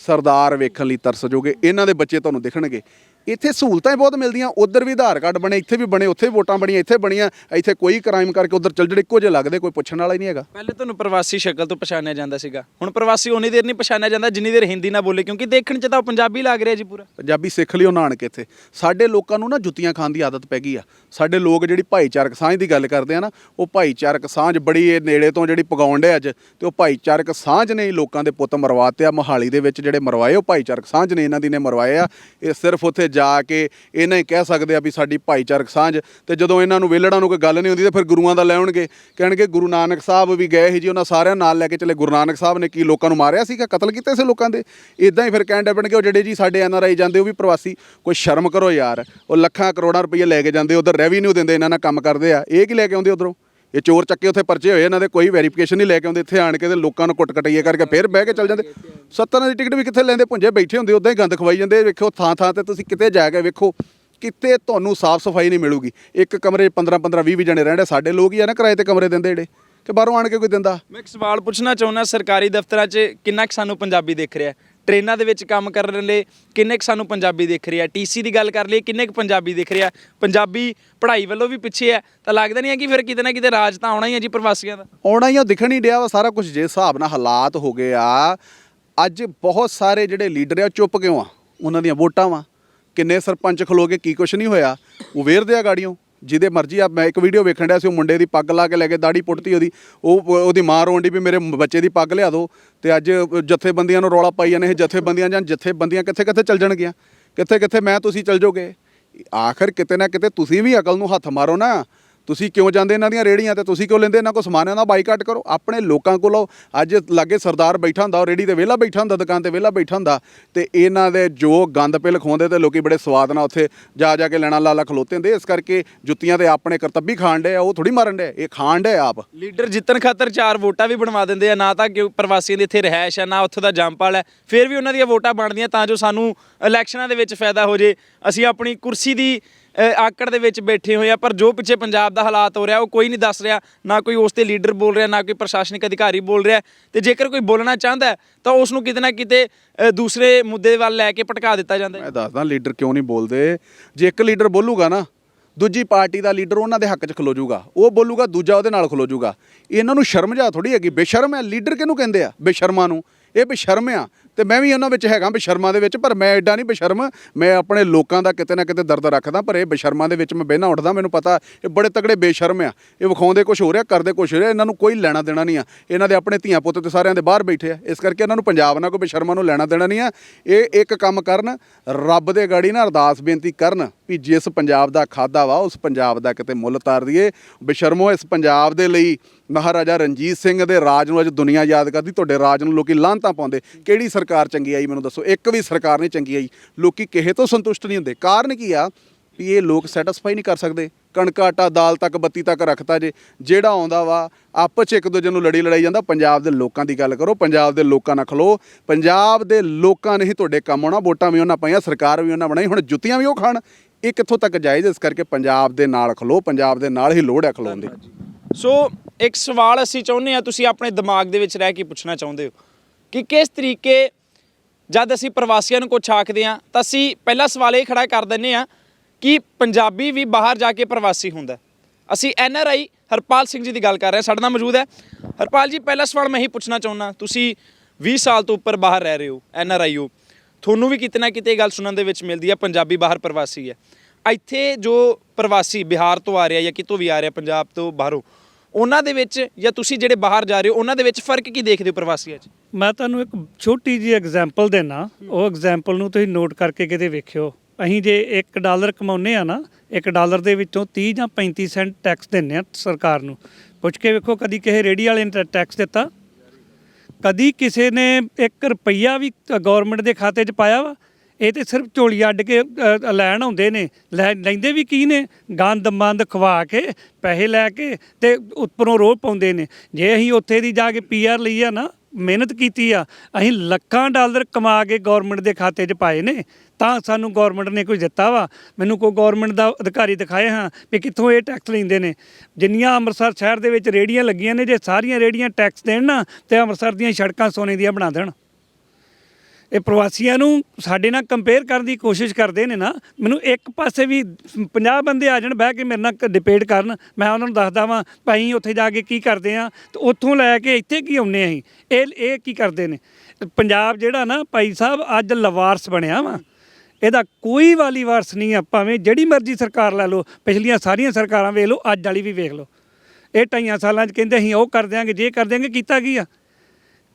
ਸਰਦਾਰ ਵੇਖਣ ਲਈ ਤਰਸ ਜੋਗੇ ਇਹਨਾਂ ਦੇ ਬੱਚੇ ਤੁਹਾਨੂੰ ਦਿਖਣਗੇ। ਇੱਥੇ ਸਹੂਲਤਾਂ ਹੀ ਬਹੁਤ ਮਿਲਦੀਆਂ ਉਧਰ ਵੀ ਆਧਾਰ ਕਾਰਡ ਬਣੇ ਇੱਥੇ ਵੀ ਬਣੇ ਉੱਥੇ ਵੀ ਵੋਟਾਂ ਬਣੀਆਂ ਇੱਥੇ ਬਣੀਆਂ ਇੱਥੇ ਕੋਈ ਕ੍ਰਾਈਮ ਕਰਕੇ ਉਧਰ ਚੱਲ ਜਿਹੜੇ ਇੱਕੋ ਜਿਹੇ ਲੱਗਦੇ ਕੋਈ ਪੁੱਛਣ ਵਾਲਾ ਹੀ ਨਹੀਂ ਹੈਗਾ। ਪਹਿਲੇ ਤੁਹਾਨੂੰ ਪ੍ਰਵਾਸੀ ਸ਼ਕਲ ਤੋਂ ਪਛਾਣਿਆ ਜਾਂਦਾ ਸੀਗਾ। ਹੁਣ ਪ੍ਰਵਾਸੀ ਉਨੀ ਦੇਰ ਨਹੀਂ ਪਛਾਣਿਆ ਜਾਂਦਾ ਜਿੰਨੀ ਦੇਰ ਹਿੰਦੀ ਨਾ ਬੋਲੇ ਕਿਉਂਕਿ ਦੇਖਣ 'ਚ ਤਾਂ ਉਹ ਪੰਜਾਬੀ ਲੱਗ ਰਿਹਾ ਜੀ ਪੂਰਾ। ਪੰਜਾਬੀ ਸਿੱਖ ਲਿਓ ਨਾਨਕ ਇੱਥੇ। ਸਾਡੇ ਲੋਕਾਂ ਨੂੰ ਨਾ ਜੁੱਤੀਆਂ ਖਾਣ ਦੀ ਆਦਤ ਪੈ ਗਈ ਆ। ਸਾਡੇ ਲੋਕ ਜਿਹੜੀ ਭਾਈਚਾਰਕ ਸਾਂਝ ਦੀ ਗੱਲ ਕਰਦੇ ਆ ਨਾ ਉਹ ਭਾਈਚਾਰਕ ਸਾਂਝ ਬੜੀ ਇਹ ਨੇੜੇ ਤੋਂ ਜਿਹੜੀ ਪਗਾਉਣ ਦੇ ਅੱਜ ਤੇ ਉਹ ਭਾਈਚਾਰਕ ਸਾਂਝ ਨੇ ਹੀ ਲੋਕਾਂ ਦੇ ਪੁੱਤ ਮਰਵਾਤੇ ਆ ਮੋਹਾਲੀ ਦੇ ਵਿੱਚ ਜਿਹੜੇ ਮਰਵਾਏ ਉਹ ਭਾਈਚਾਰਕ ਸਾਂਝ ਨੇ ਇਹਨਾਂ ਦੀ ਨੇ ਮਰਵਾਏ ਆ। ਇਹ ਸਿਰਫ ਉੱਥੇ ਜਾ ਕੇ ਇਹਨਾਂ ਹੀ ਕਹਿ ਸਕਦੇ ਆ ਵੀ ਸਾਡੀ ਭਾਈਚਾਰਕ ਸਾਂਝ। ਤੇ ਜਦੋਂ ਇਹਨਾਂ ਨੂੰ ਵੇਲੜਾਂ ਨੂੰ ਕੋਈ ਗੱਲ ਨਹੀਂ ਹੁੰਦੀ, ਤੇ ਫਿਰ ਗੁਰੂਆਂ ਦਾ ਲੈ ਆਉਣਗੇ ਕਹਿਣਗੇ ਗੁਰੂ ਨਾਨਕ ਸਾਹਿਬ ਵੀ ਗਏ ਸੀ ਜੀ, ਉਹਨਾਂ ਸਾਰਿਆਂ ਨਾਲ ਲੈ ਕੇ ਚਲੇ। ਗੁਰੂ ਨਾਨਕ ਸਾਹਿਬ ਨੇ ਕੀ ਲੋਕਾਂ ਨੂੰ ਮਾਰਿਆ ਸੀਗਾ? ਕਤਲ ਕੀਤੇ ਸੀ ਲੋਕਾਂ ਦੇ? ਇਦਾਂ ਹੀ ਫਿਰ ਕਹਿਣ ਡੇ ਉਹ ਜਿਹੜੇ ਜੀ ਸਾਡੇ ਐਨ ਆਰ ਆਈ ਜਾਂਦੇ, ਉਹ ਵੀ ਪ੍ਰਵਾਸੀ। ਕੋਈ ਸ਼ਰਮ ਕਰੋ ਯਾਰ, ਉਹ ਲੱਖਾਂ ਕਰੋੜਾਂ ਰੁਪਏ ਲੈ ਕੇ ਜਾਂਦੇ, ਉਧਰ ਰੈਵਨਿਊ ਦਿੰਦੇ, ਇਹਨਾਂ ਨਾਲ ਕੰਮ ਕਰਦੇ ਆ। ਇਹ ਕੀ ਲੈ ਕੇ ਆਉਂਦੇ ਉਧਰੋਂ? ਇਹ ਚੋਰ ਚੱਕੇ ਉੱਥੇ ਪਰਚੇ ਹੋਏ ਇਹਨਾਂ ਦੇ ਕੋਈ ਵੈਰੀਫਿਕੇਸ਼ਨ ਨਹੀਂ ਲੈ ਕੇ ਆਉਂਦੇ ਇੱਥੇ ਆਣ ਕੇ ਤੇ ਲੋਕਾਂ ਨੂੰ ਕੁੱਟ ਕਟਾਈਏ ਕਰਕੇ ਫਿਰ ਬਹਿ ਕੇ ਚੱਲ ਜਾਂਦੇ। ਸੱਤਾਂ ਦੀ ਟਿਕਟ ਵੀ ਕਿੱਥੇ ਲੈਂਦੇ? ਪੁੰਜੇ ਬੈਠੇ ਹੁੰਦੇ ਉਦਾਂ ਹੀ ਗੰਦ ਖਵਾਈ ਜਾਂਦੇ ਵੇਖੋ ਥਾਂ ਥਾਂ ਤੇ ਤੁਸੀਂ ਕਿਤੇ ਜਾ ਕੇ ਵੇਖੋ ਕਿਤੇ ਤੁਹਾਨੂੰ ਸਾਫ਼ ਸਫ਼ਾਈ ਨਹੀਂ ਮਿਲੂਗੀ। ਇੱਕ ਕਮਰੇ 15 15 20 20 ਜਣੇ ਰਹਿੰਦੇ ਸਾਡੇ ਲੋਕ ਹੀ ਆ ਨਾ ਕਿਰਾਏ ਤੇ ਕਮਰੇ ਦਿੰਦੇ ਜਿਹੜੇ ਕਿ ਬਾਹਰੋਂ ਆਣ ਕੇ ਕੋਈ ਦਿੰਦਾ? ਮੈਂ ਇੱਕ ਸਵਾਲ ਪੁੱਛਣਾ ਚਾਹੁੰਦਾ ਸਰਕਾਰੀ ਦਫ਼ਤਰਾਂ 'ਚ ਕਿੰਨਾ ਕੁ ਸਾਨੂੰ ਪੰਜਾਬੀ ਦਿਖ ਰਿਹਾ? ਟ੍ਰੇਨਾਂ ਦੇ ਵਿੱਚ ਕੰਮ ਕਰਨ ਲਈ ਕਿੰਨੇ ਕੁ ਸਾਨੂੰ ਪੰਜਾਬੀ ਦਿਖ ਰਿਹਾ ਟੀਸੀ ਦੀ ਗੱਲ ਕਰ ਲਈਏ, ਕਿੰਨੇ ਕੁ ਪੰਜਾਬੀ ਦਿਖ ਰਿਹਾ ਪੰਜਾਬੀ ਪੜ੍ਹਾਈ ਵੱਲੋਂ ਵੀ ਪਿੱਛੇ ਹੈ। ਤਾਂ ਲੱਗਦਾ ਨਹੀਂ ਹੈ ਕਿ ਫਿਰ ਕਿਤੇ ਨਾ ਕਿਤੇ ਰਾਜ ਤਾਂ ਆਉਣਾ ਹੀ ਹੈ ਜੀ ਪ੍ਰਵਾਸੀਆਂ ਦਾ। ਆਉਣਾ ਹੀ ਉਹ ਦਿਖਣ ਹੀ ਡਿਆ ਵਾ ਸਾਰਾ ਕੁਝ ਜੇ ਹਿਸਾਬ ਨਾਲ ਹਾਲਾਤ ਹੋ ਗਏ ਆ। ਅੱਜ ਬਹੁਤ ਸਾਰੇ ਜਿਹੜੇ ਲੀਡਰ ਆ, ਉਹ ਚੁੱਪ ਕਿਉਂ ਆ? ਉਹਨਾਂ ਦੀਆਂ ਵੋਟਾਂ ਵਾ। ਕਿੰਨੇ ਸਰਪੰਚ ਖਲੋ ਕੇ ਕੀ ਕੁਛ ਨਹੀਂ ਹੋਇਆ? ਉਹ ਵੇਰਦੇ ਆ ਗਾੜੀਆਂ ਜਿਹਦੇ ਮਰਜ਼ੀ ਆ, ਮੈਂ ਇੱਕ ਵੀਡੀਓ ਵੇਖਣ ਡਿਆ ਸੀ, ਉਹ ਮੁੰਡੇ ਦੀ ਪੱਗ ਲਾ ਕੇ ਲੈ ਕੇ ਦਾੜੀ ਪੁੱਟਤੀ ਉਹਦੀ। ਉਹ, ਉਹਦੀ ਮਾਂ ਰੋਂਡੀ ਵੀ ਮੇਰੇ ਬੱਚੇ ਦੀ ਪੱਗ ਲਿਆ ਦਿਓ ਤੇ ਅੱਜ ਜਥੇਬੰਦੀਆਂ ਨੂੰ ਰੌਲਾ ਪਾਈ ਜਾਂਦੇ, ਇਹ ਜਥੇਬੰਦੀਆਂ ਜਾਂ ਜਥੇਬੰਦੀਆਂ ਕਿੱਥੇ ਕਿੱਥੇ ਚੱਲ ਜਾਣਗੀਆਂ? ਕਿੱਥੇ ਕਿੱਥੇ ਮੈਂ, ਤੁਸੀਂ ਚੱਲ ਜਾਓਗੇ? ਆਖਰ ਕਿਤੇ ਨਾ ਕਿਤੇ ਤੁਸੀਂ ਵੀ ਅਕਲ ਨੂੰ ਹੱਥ ਮਾਰੋ ਨਾ। ਤੁਸੀਂ ਕਿਉਂ ਜਾਂਦੇ ਇਹਨਾਂ ਦੀਆਂ ਰੇੜੀਆਂ ਤੇ ਤੁਸੀਂ ਕਿਉਂ ਲੈਂਦੇ ਇਹਨਾਂ ਕੋਲ ਸਮਾਨ ਇਹਨਾਂ ਦਾ ਬਾਈਕਾਟ ਕਰੋ। ਆਪਣੇ ਲੋਕਾਂ ਕੋਲੋਂ ਅੱਜ ਲਾਗੇ ਸਰਦਾਰ ਬੈਠਾ ਹੁੰਦਾ, ਉਹ ਰੇੜੀ ਤੇ ਵਿਹਲਾ ਬੈਠਾ ਹੁੰਦਾ, ਦੁਕਾਨ ਤੇ ਵਿਹਲਾ ਬੈਠਾ ਹੁੰਦਾ, ਤੇ ਇਹਨਾਂ ਦੇ ਜੋ ਗੰਦ ਪੇ ਲਖਵਾਉਂਦੇ ਤੇ ਲੋਕੀ ਬੜੇ ਸਵਾਦ ਨਾਲ ਉੱਥੇ ਜਾ ਜਾ ਕੇ ਲੈਣਾ ਲਾਲਾ ਖਲੋਤੇ ਹੁੰਦੇ। ਇਸ ਕਰਕੇ ਜੁੱਤੀਆਂ ਤੇ ਆਪਣੇ ਕਰਤੱਬੀ ਖਾਣ ਡੇ ਆ, ਉਹ ਥੋੜੀ ਮਾਰਨ ਡੇ ਇਹ ਖਾਣ ਡੇ ਆਪ। ਲੀਡਰ ਜਿੱਤਣ ਖਾਤਰ ਚਾਰ ਵੋਟਾਂ ਵੀ ਬਣਵਾ ਦਿੰਦੇ ਆ, ਨਾ ਤਾਂ ਕਿ ਪ੍ਰਵਾਸੀਆਂ ਦੀ ਇੱਥੇ ਰਹਿائش ਹੈ ਨਾ ਉੱਥੋਂ ਦਾ ਜੰਪਾਲ ਹੈ ਫਿਰ ਵੀ ਉਹਨਾਂ ਦੀਆਂ ਵੋਟਾਂ ਬਣਦੀਆਂ ਤਾਂ ਜੋ ਸਾਨੂੰ ਇਲੈਕਸ਼ਨਾਂ ਦੇ ਵਿੱਚ ਫਾਇਦਾ ਹੋ ਜੇ। ਅਸੀਂ ਆਪਣੀ ਕੁਰਸੀ ਦੀ ਆਕੜ ਦੇ ਵਿੱਚ ਬੈਠੇ ਹੋਏ ਆ, ਪਰ ਜੋ ਪਿੱਛੇ ਪੰਜਾਬ ਦਾ ਹਾਲਾਤ ਹੋ ਰਿਹਾ, ਉਹ ਕੋਈ ਨਹੀਂ ਦੱਸ ਰਿਹਾ, ਨਾ ਕੋਈ ਉਸ ਤੇ ਲੀਡਰ ਬੋਲ ਰਿਹਾ, ਨਾ ਕੋਈ ਪ੍ਰਸ਼ਾਸਨਿਕ ਅਧਿਕਾਰੀ ਬੋਲ ਰਿਹਾ। ਤੇ ਜੇਕਰ ਕੋਈ ਬੋਲਣਾ ਚਾਹੁੰਦਾ ਤਾਂ ਉਸ ਨੂੰ ਕਿਤੇ ਨਾ ਕਿਤੇ ਦੂਸਰੇ ਮੁੱਦੇ ਵੱਲ ਲੈ ਕੇ ਭਟਕਾ ਦਿੱਤਾ ਜਾਂਦਾ ਮੈਂ ਦੱਸਦਾ, ਲੀਡਰ ਕਿਉਂ ਨਹੀਂ ਬੋਲਦੇ? ਜੇ ਇੱਕ ਲੀਡਰ ਬੋਲੂਗਾ ਨਾ, ਦੂਜੀ ਪਾਰਟੀ ਦਾ ਲੀਡਰ ਉਹਨਾਂ ਦੇ ਹੱਕ 'ਚ ਖਲੋ ਜਾਊਗਾ। ਉਹ ਬੋਲੂਗਾ, ਦੂਜਾ ਉਹਦੇ ਨਾਲ ਖਲੋ ਜਾਊਗਾ। ਇਹਨਾਂ ਨੂੰ ਸ਼ਰਮ ਜਾ ਥੋੜੀ ਹੈਗੀ। ਬੇਸ਼ਰਮ ਹੈ। ਲੀਡਰ ਕਿਹਨੂੰ ਕਹਿੰਦੇ ਆ? ਬੇਸ਼ਰਮਾਂ ਨੂੰ। ਇਹ ਬੇਸ਼ਰਮ ਆ। ਤੇ ਮੈਂ ਵੀ ਉਹਨਾਂ ਵਿੱਚ ਹੈਗਾ ਬੇਸ਼ਰਮਾਂ ਦੇ ਵਿੱਚ, ਪਰ ਮੈਂ ਐਡਾ ਨਹੀਂ ਬੇਸ਼ਰਮ। ਮੈਂ ਆਪਣੇ ਲੋਕਾਂ ਦਾ ਕਿਤੇ ਨਾ ਕਿਤੇ ਦਰਦ ਰੱਖਦਾ, ਪਰ ਇਹ ਬੇਸ਼ਰਮਾਂ ਦੇ ਵਿੱਚ ਮੈਂ ਬਹਿਣਾ ਉੱਠਦਾ, ਮੈਨੂੰ ਪਤਾ ਇਹ ਬੜੇ ਤਗੜੇ ਬੇਸ਼ਰਮ ਆ। ਇਹ ਵਿਖਾਉਂਦੇ ਕੁਝ ਹੋ ਰਿਹਾ, ਕਰਦੇ ਕੁਝ ਹੋ ਰਿਹਾ, ਇਹਨਾਂ ਨੂੰ ਕੋਈ ਲੈਣਾ ਦੇਣਾ ਨਹੀਂ ਆ। ਇਹਨਾਂ ਦੇ ਆਪਣੇ ਧੀਆਂ ਪੁੱਤ ਤੇ ਸਾਰਿਆਂ ਦੇ ਬਾਹਰ ਬੈਠੇ ਆ। ਇਸ ਕਰਕੇ ਇਹਨਾਂ ਨੂੰ ਪੰਜਾਬ ਨਾਲ ਕੋਈ ਬੇਸ਼ਰਮਾਂ ਨੂੰ ਲੈਣਾ ਦੇਣਾ ਨਹੀਂ ਆ। ਇਹ ਇੱਕ ਕੰਮ ਕਰਨ, ਰੱਬ ਦੇ ਗਾੜੀ ਨਾ ਅਰਦਾਸ ਬੇਨਤੀ ਕਰਨ ਵੀ ਜਿਸ ਪੰਜਾਬ ਦਾ ਖਾਦਾ ਵਾ, ਉਸ ਪੰਜਾਬ ਦਾ ਕਿਤੇ ਮੁੱਲ ਤਾਰ ਦਈਏ। ਬੇਸ਼ਰਮੋ ਇਸ ਪੰਜਾਬ ਦੇ ਲਈ। ਮਹਾਰਾਜਾ ਰਣਜੀਤ ਸਿੰਘ ਦੇ ਰਾਜ ਨੂੰ ਅੱਜ ਦੁਨੀਆ ਯਾਦ ਕਰਦੀ, ਤੁਹਾਡੇ ਰਾਜ ਨੂੰ ਲੋਕੀ ਲਾਂਤਾਂ ਪਾਉਂਦੇ। ਕਿਹੜੀ ਸਰਕਾਰ ਚੰਗੀ ਆਈ ਮੈਨੂੰ ਦੱਸੋ? ਇੱਕ ਵੀ ਸਰਕਾਰ ਨਹੀਂ ਚੰਗੀ ਆਈ। ਲੋਕੀ ਕਿਸੇ ਤੋਂ ਸੰਤੁਸ਼ਟ ਨਹੀਂ ਹੁੰਦੇ। ਕਾਰਨ ਕੀ ਆ? ਵੀ ਇਹ ਲੋਕ ਸੈਟੀਸਫਾਈ ਨਹੀਂ ਕਰ ਸਕਦੇ। ਕਣਕ, ਆਟਾ, ਦਾਲ ਤੱਕ, ਬੱਤੀ ਤੱਕ ਰੱਖਤਾ ਜੇ। ਜਿਹੜਾ ਆਉਂਦਾ ਵਾ, ਆਪਸ 'ਚ ਇੱਕ ਦੂਜੇ ਨੂੰ ਲੜੀ ਲੜਾਈ ਜਾਂਦਾ। ਪੰਜਾਬ ਦੇ ਲੋਕਾਂ ਦੀ ਗੱਲ ਕਰੋ, ਪੰਜਾਬ ਦੇ ਲੋਕਾਂ ਨਾਲ ਖਲੋ। ਪੰਜਾਬ ਦੇ ਲੋਕਾਂ ਨੇ ਹੀ ਤੁਹਾਡੇ ਕੰਮ ਆਉਣਾ। ਵੋਟਾਂ ਵੀ ਉਹਨਾਂ ਪਾਈਆਂ, ਸਰਕਾਰ ਵੀ ਉਹਨਾਂ ਬਣਾਈ। ਹੁਣ ਜੁੱਤੀਆਂ ਵੀ ਉਹ ਖਾਣ। ਇਹ ਕਿੱਥੋਂ ਤੱਕ ਜਾਇਜ਼ ਇਸ ਕਰਕੇ ਪੰਜਾਬ ਦੇ ਨਾਲ ਖਲੋ। ਪੰਜਾਬ ਦੇ ਨਾਲ ਹੀ ਲੋੜ ਹੈ ਖਲੋਣ ਦੀ। ਸੋ ਇੱਕ ਸਵਾਲ ਅਸੀਂ ਚਾਹੁੰਦੇ ਆ ਤੁਸੀਂ ਆਪਣੇ ਦਿਮਾਗ ਦੇ ਵਿੱਚ ਰਹਿ ਕੇ ਪੁੱਛਣਾ ਚਾਹੁੰਦੇ ਹੋ ਕਿ ਕਿਸ ਤਰੀਕੇ ਜਦ ਅਸੀਂ ਪ੍ਰਵਾਸੀਆਂ ਨੂੰ ਕੁਛ ਆਖਦੇ ਆ ਤਾਂ ਅਸੀਂ ਪਹਿਲਾ ਸਵਾਲ ਇਹ ਖੜਾ ਕਰ ਦਿੰਨੇ ਆ ਕਿ ਪੰਜਾਬੀ ਵੀ ਬਾਹਰ ਜਾ ਕੇ ਪ੍ਰਵਾਸੀ ਹੁੰਦਾ ਅਸੀਂ N R I Harpal Singh ji ਦੀ ਗੱਲ ਕਰ ਰਹੇ ਹਾਂ, ਸਾਡੇ ਨਾਲ ਮੌਜੂਦ ਹੈ। ਹਰਪਾਲ ਜੀ, ਪਹਿਲਾ ਸਵਾਲ ਮੈਂ ਹੀ ਪੁੱਛਣਾ ਚਾਹੁੰਦਾ, ਤੁਸੀਂ 20 ਸਾਲ ਤੋਂ ਉੱਪਰ ਬਾਹਰ ਰਹਿ ਰਹੇ ਹੋ, ਐਨ ਆਰ ਆਈ ਹੋ। ਤੁਹਾਨੂੰ ਵੀ ਕਿਤੇ ਨਾ ਕਿਤੇ ਇਹ ਗੱਲ ਸੁਣਨ ਦੇ ਵਿੱਚ ਮਿਲਦੀ ਹੈ, ਪੰਜਾਬੀ ਬਾਹਰ ਪ੍ਰਵਾਸੀ ਹੈ। ਇੱਥੇ ਜੋ ਪ੍ਰਵਾਸੀ ਬਿਹਾਰ ਤੋਂ ਆ ਰਿਹਾ ਜਾਂ ਕਿਤੋਂ ਵੀ ਆ ਰਿਹਾ ਪੰਜਾਬ ਤੋਂ ਬਾਹਰੋਂ ਉਹਨਾਂ ਦੇ ਵਿੱਚ ਜਾਂ ਤੁਸੀਂ ਜਿਹੜੇ ਬਾਹਰ ਜਾ ਰਹੇ ਹੋ ਉਹਨਾਂ ਦੇ ਵਿੱਚ ਫ਼ਰਕ ਕੀ ਦੇਖਦੇ ਹੋ ਪ੍ਰਵਾਸੀਆਂ 'ਚ? ਮੈਂ ਤੁਹਾਨੂੰ ਇੱਕ ਛੋਟੀ ਜਿਹੀ ਐਗਜ਼ਾਮਪਲ ਦੇਣਾ ਉਹ ਐਗਜ਼ਾਮਪਲ ਨੂੰ ਤੁਸੀਂ ਨੋਟ ਕਰਕੇ ਕਿਤੇ ਵੇਖਿਓ। ਅਸੀਂ ਜੇ 1 ਡਾਲਰ ਕਮਾਉਂਦੇ ਆ ਨਾ 1 ਡਾਲਰ ਦੇ ਵਿੱਚੋਂ 30 ਜਾਂ 35 ਸੈਂਟ ਟੈਕਸ ਦਿੰਨੇ ਆ ਸਰਕਾਰ ਨੂੰ। ਪੁੱਛ ਕੇ ਵੇਖੋ ਕਦੀ ਕਿਸੇ ਰੇੜੀ ਵਾਲੇ ਨੇ ਟੈਕਸ ਦਿੱਤਾ। ਕਦੀ ਕਿਸੇ ਨੇ 1 ਰੁਪਈਆ ਵੀ ਗਵਰਨਮੈਂਟ ਦੇ ਖਾਤੇ 'ਚ ਪਾਇਆ ਵਾ। ਇਹ ਤੇ ਸਿਰਫ ਝੋਲੀ ਅੱਡ ਕੇ ਅ, ਲੈਣ ਆਉਂਦੇ ਨੇ। ਲੈ ਲੈਂਦੇ ਵੀ ਕੀ ਨੇ? ਗੰਦ ਮੰਦ ਖਵਾ ਕੇ ਪੈਸੇ ਲੈ ਕੇ ਤੇ ਉੱਪਰੋਂ ਰੋਹ ਪਾਉਂਦੇ ਨੇ। ਜੇ ਅਸੀਂ ਉੱਥੇ ਦੀ ਜਾ ਕੇ ਪੀਆਰ ਲਈ ਆ ਨਾ ਮਿਹਨਤ ਕੀਤੀ ਆ ਅਸੀਂ ਲੱਖਾਂ ਡਾਲਰ ਕਮਾ ਕੇ ਗਵਰਨਮੈਂਟ ਦੇ ਖਾਤੇ 'ਚ ਪਾਏ ਨੇ ਤਾਂ ਸਾਨੂੰ ਗਵਰਨਮੈਂਟ ਨੇ ਕੁਝ ਦਿੱਤਾ ਵਾ। ਮੈਨੂੰ ਕੋਈ ਗਵਰਨਮੈਂਟ ਦਾ ਅਧਿਕਾਰੀ ਦਿਖਾਏ ਹਾਂ ਵੀ ਕਿੱਥੋਂ ਇਹ ਟੈਕਸ ਲੈਂਦੇ ਨੇ। ਜਿੰਨੀਆਂ ਅੰਮ੍ਰਿਤਸਰ ਸ਼ਹਿਰ ਦੇ ਵਿੱਚ ਰੇੜੀਆਂ ਲੱਗੀਆਂ ਨੇ ਜੇ ਸਾਰੀਆਂ ਰੇੜੀਆਂ ਟੈਕਸ ਦੇਣ ਨਾ ਤੇ ਅੰਮ੍ਰਿਤਸਰ ਦੀਆਂ ਸੜਕਾਂ ਸੋਨੇ ਦੀਆਂ ਬਣਾ ਦੇਣ। ਇਹ ਪ੍ਰਵਾਸੀਆਂ ਨੂੰ ਸਾਡੇ ਨਾਲ ਕੰਪੇਅਰ ਕਰਨ ਦੀ ਕੋਸ਼ਿਸ਼ ਕਰਦੇ ਨੇ ਨਾ, ਮੈਨੂੰ ਇੱਕ ਪਾਸੇ ਵੀ 50 ਬੰਦੇ ਆ ਜਾਣ ਬਹਿ ਕੇ ਮੇਰੇ ਨਾਲ ਡਿਬੇਟ ਕਰਨ, ਮੈਂ ਉਹਨਾਂ ਨੂੰ ਦੱਸਦਾ ਵਾਂ, ਭਾਈ, ਉੱਥੇ ਜਾ ਕੇ ਕੀ ਕਰਦੇ ਆ? ਤੇ ਉੱਥੋਂ ਲੈ ਕੇ ਇੱਥੇ ਕੀ ਆਉਂਦੇ ਅਸੀਂ? ਇਹ ਇਹ ਕੀ ਕਰਦੇ ਨੇ? ਪੰਜਾਬ ਜਿਹੜਾ ਨਾ ਭਾਈ ਸਾਹਿਬ, ਅੱਜ ਲਵਾਰਸ ਬਣਿਆ ਵਾ। ਇਹਦਾ ਕੋਈ ਵਾਲੀ ਵਾਰਸ ਨਹੀਂ ਆ, ਭਾਵੇਂ ਜਿਹੜੀ ਮਰਜ਼ੀ ਸਰਕਾਰ ਲੈ ਲਓ, ਪਿਛਲੀਆਂ ਸਾਰੀਆਂ ਸਰਕਾਰਾਂ ਵੇਖ ਲਓ, ਅੱਜ ਵਾਲੀ ਵੀ ਵੇਖ ਲਓ। ਇਹ ਢਾਈਆਂ ਸਾਲਾਂ 'ਚ ਕਹਿੰਦੇ ਅਸੀਂ ਉਹ ਕਰ ਦਿਆਂਗੇ, ਜੇ ਕਰ ਦਿਆਂਗੇ, ਕੀਤਾ ਕੀ ਆ?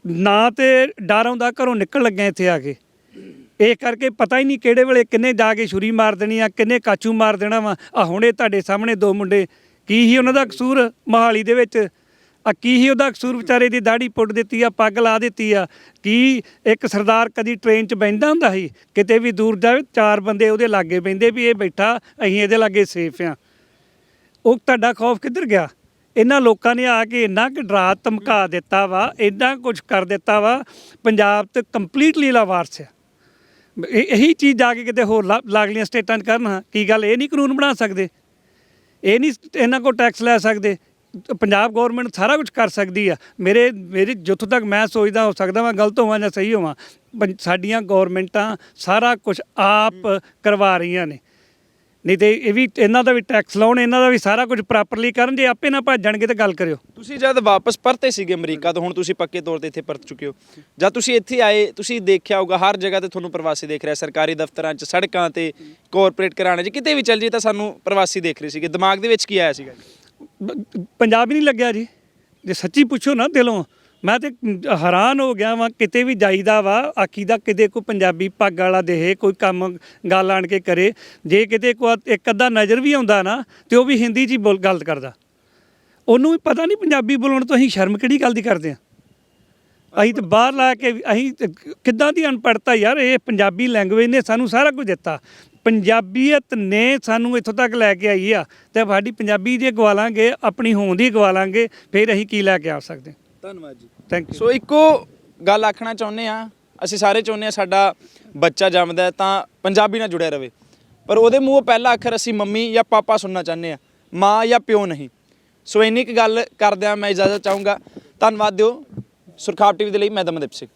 ਨਾ ਤੇ ਡਰ ਆਉਂਦਾ, ਘਰੋਂ ਨਿਕਲ ਲੱਗਿਆ ਇੱਥੇ ਆ ਕੇ। ਇਹ ਕਰਕੇ ਪਤਾ ਹੀ ਨਹੀਂ ਕਿਹੜੇ ਵੇਲੇ ਕਿੰਨੇ ਜਾ ਕੇ ਛੁਰੀ ਮਾਰ ਦੇਣੀ ਆ, ਕਿੰਨੇ ਕਾਚੂ ਮਾਰ ਦੇਣਾ ਵਾ। ਆ ਹੁਣੇ ਤੁਹਾਡੇ ਸਾਹਮਣੇ ਦੋ ਮੁੰਡੇ, ਕੀ ਹੀ ਉਹਨਾਂ ਦਾ ਕਸੂਰ ਮਹਾਲੀ ਦੇ ਵਿੱਚ? ਆ ਕੀ ਹੀ ਉਹਦਾ ਕਸੂਰ ਵਿਚਾਰੇ ਦੀ ਦਾੜੀ ਪੁੱਟ ਦਿੱਤੀ ਆ, ਪੱਗ ਲਾ ਦਿੱਤੀ ਆ। ਕੀ ਇੱਕ ਸਰਦਾਰ ਕਦੀ ਟ੍ਰੇਨ 'ਚ ਬੈਠਦਾ ਹੁੰਦਾ ਸੀ? ਕਿਤੇ ਵੀ ਦੂਰ ਜਾਵੇ ਚਾਰ ਬੰਦੇ ਉਹਦੇ ਲਾਗੇ ਬੈਂਦੇ ਵੀ ਇਹ ਬੈਠਾ, ਅਸੀਂ ਇਹਦੇ ਲਾਗੇ ਸੇਫ ਆ। ਉਹ ਤੁਹਾਡਾ ਖੌਫ ਕਿੱਧਰ ਗਿਆ? ਇਹਨਾਂ ਲੋਕਾਂ ਨੇ ਆ ਕੇ ਇੰਨਾ ਕਿ ਡਰਾ ਧਮਕਾ ਦਿੱਤਾ ਵਾ, ਇੰਨਾ ਕੁਝ ਕਰ ਦਿੱਤਾ ਵਾ, ਪੰਜਾਬ ਤੇ ਕੰਪਲੀਟਲੀ ਲਾਵਾਰਸ ਆ। ਇਹ- ਇਹੀ ਚੀਜ਼ ਜਾ ਕੇ ਕਿਤੇ ਹੋਰ ਲਾ- ਲਾਗਲੀਆਂ ਸਟੇਟਾਂ 'ਚ ਕਰਨ ਹਾਂ ਕੀ ਗੱਲ, ਇਹ ਨਹੀਂ ਕਾਨੂੰਨ ਬਣਾ ਸਕਦੇ। ਇਹ ਨਹੀਂ ਇਹਨਾਂ ਕੋਲ ਟੈਕਸ ਲੈ ਸਕਦੇ, ਪੰਜਾਬ ਗਵਰਨਮੈਂਟ ਸਾਰਾ ਕੁਝ ਕਰ ਸਕਦੀ ਆ। ਮੇਰੇ ਮੇਰੇ ਜਿੱਥੋਂ ਤੱਕ ਮੈਂ ਸੋਚਦਾ, ਹੋ ਸਕਦਾ ਮੈਂ ਗਲਤ ਹੋਵਾਂ ਜਾਂ ਸਹੀ ਹੋਵਾਂ ਪੰ- ਸਾਡੀਆਂ ਗਵਰਨਮੈਂਟਾਂ ਸਾਰਾ ਕੁਝ ਆਪ ਕਰਵਾ ਰਹੀਆਂ ਨੇ। ਨਹੀਂ ਤੇ ਇਹ ਵੀ ਇਹਨਾਂ ਦਾ ਵੀ ਟੈਕਸ ਲਾਉਣ ਇਹਨਾਂ ਦਾ ਵੀ ਸਾਰਾ ਕੁਝ ਪ੍ਰੋਪਰਲੀ ਕਰਨ ਜੇ ਆਪੇ ਨਾ ਭੱਜਣਗੇ ਤਾਂ ਗੱਲ ਕਰਿਓ। ਤੁਸੀਂ ਜਦ ਵਾਪਸ ਪਰਤੇ ਸੀਗੇ ਅਮਰੀਕਾ ਤੋਂ ਹੁਣ ਤੁਸੀਂ ਪੱਕੇ ਤੌਰ ਤੇ ਇੱਥੇ ਪਰਤ ਚੁੱਕੇ ਹੋ। ਜਦ ਤੁਸੀਂ ਇੱਥੇ ਆਏ ਤੁਸੀਂ ਦੇਖਿਆ ਹੋਊਗਾ ਹਰ ਜਗ੍ਹਾ ਤੇ ਤੁਹਾਨੂੰ ਪ੍ਰਵਾਸੀ ਦੇਖ ਰਿਹਾ ਸਰਕਾਰੀ ਦਫ਼ਤਰਾਂ 'ਚ ਸੜਕਾਂ ਤੇ ਕਾਰਪੋਰੇਟ ਘਰਾਣੇ 'ਚ ਕਿਤੇ ਵੀ ਚੱਲ ਜੀ ਤਾਂ ਸਾਨੂੰ ਪ੍ਰਵਾਸੀ ਦੇਖ ਰਹੇ ਸੀਗੇ। ਦਿਮਾਗ ਦੇ ਵਿੱਚ ਕੀ ਆਇਆ ਸੀਗਾ ਬ- ਪੰਜਾਬ ਹੀ ਨਹੀਂ ਲੱਗਿਆ ਜੀ। ਜੇ ਸੱਚੀ ਪੁੱਛੋ ਨਾ ਦਿਲੋਂ ਮੈਂ ਤੇ ਹੈਰਾਨ ਹੋ ਗਿਆ ਵਾਂ, ਕਿਤੇ ਵੀ ਜਾਈਦਾ ਵਾ ਆਖੀ ਦਾ ਕਿਤੇ ਕੋਈ ਪੰਜਾਬੀ ਪੱਗ ਵਾਲਾ ਦੇਹੇ, ਕੋਈ ਕੰਮ ਗੱਲ ਆਣ ਕੇ ਕਰੇ, ਜੇ ਕਿਤੇ ਕੋਈ ਇੱਕ ਅੱਧਾ ਨਜ਼ਰ ਵੀ ਆਉਂਦਾ ਨਾ, ਤੇ ਉਹ ਵੀ ਹਿੰਦੀ 'ਚ ਹੀ ਬੋਲ ਗਲਤ ਕਰਦਾ। ਉਹਨੂੰ ਵੀ ਪਤਾ ਨਹੀਂ ਪੰਜਾਬੀ ਬੋਲਣ ਤੋਂ ਅਸੀਂ ਸ਼ਰਮ ਕਿਹੜੀ ਗੱਲ ਦੀ ਕਰਦੇ ਆ? ਅਸੀਂ ਤੇ ਬਾਹਰ ਲਾ ਕੇ ਵੀ- ਅਸੀਂ ਕਿੱਦਾਂ ਦੀ ਅਨਪੜ੍ਹਤਾ ਯਾਰ, ਇਹ ਪੰਜਾਬੀ ਲੈਂਗੁਏਜ ਨੇ ਸਾਨੂੰ ਸਾਰਾ ਕੁਝ ਦਿੱਤਾ। ਪੰਜਾਬੀਅਤ ਨੇ ਸਾਨੂੰ ਇੱਥੋਂ ਤੱਕ ਲੈ ਕੇ ਆਈ ਆ, ਤੇ ਸਾਡੀ ਪੰਜਾਬੀ ਜੇ ਗਵਾਲਾਂਗੇ, ਆਪਣੀ ਹੋਂਦ ਹੀ ਗਵਾਲਾਂਗੇ, ਫਿਰ ਅਸੀਂ ਕੀ ਲੈ ਕੇ ਆ ਸਕਦੇ? ਧੰਨਵਾਦ ਜੀ। ਥੈਂਕ ਯੂ ਸੋ ਇੱਕੋ ਗੱਲ ਆਖਣਾ ਚਾਹੁੰਦੇ ਆ ਅਸੀਂ ਸਾਰੇ ਚਾਹੁੰਦੇ ਆ ਸਾਡਾ ਬੱਚਾ ਜੰਮਦਾ ਹੈ ਤਾਂ ਪੰਜਾਬੀ ਨਾਲ ਜੁੜਿਆ ਰਵੇ। ਪਰ ਉਹਦੇ ਮੂੰਹੋਂ ਪਹਿਲਾ ਅੱਖਰ ਅਸੀਂ ਮੰਮੀ ਜਾਂ ਪਾਪਾ ਸੁਣਨਾ ਚਾਹੁੰਦੇ ਆ ਮਾਂ ਜਾਂ ਪਿਓ ਨਹੀਂ। ਸੋ ਇੰਨੀ ਕੁ ਗੱਲ ਕਰਦਿਆਂ ਮੈਂ ਇਜਾਜ਼ਤ ਚਾਹੂੰਗਾ। ਧੰਨਵਾਦ ਦਿਓ। ਸੁਰਖਾਬ ਟੀਵੀ ਦੇ ਲਈ ਮੈਂ ਦਮਨਦੀਪ ਸਿੰਘ।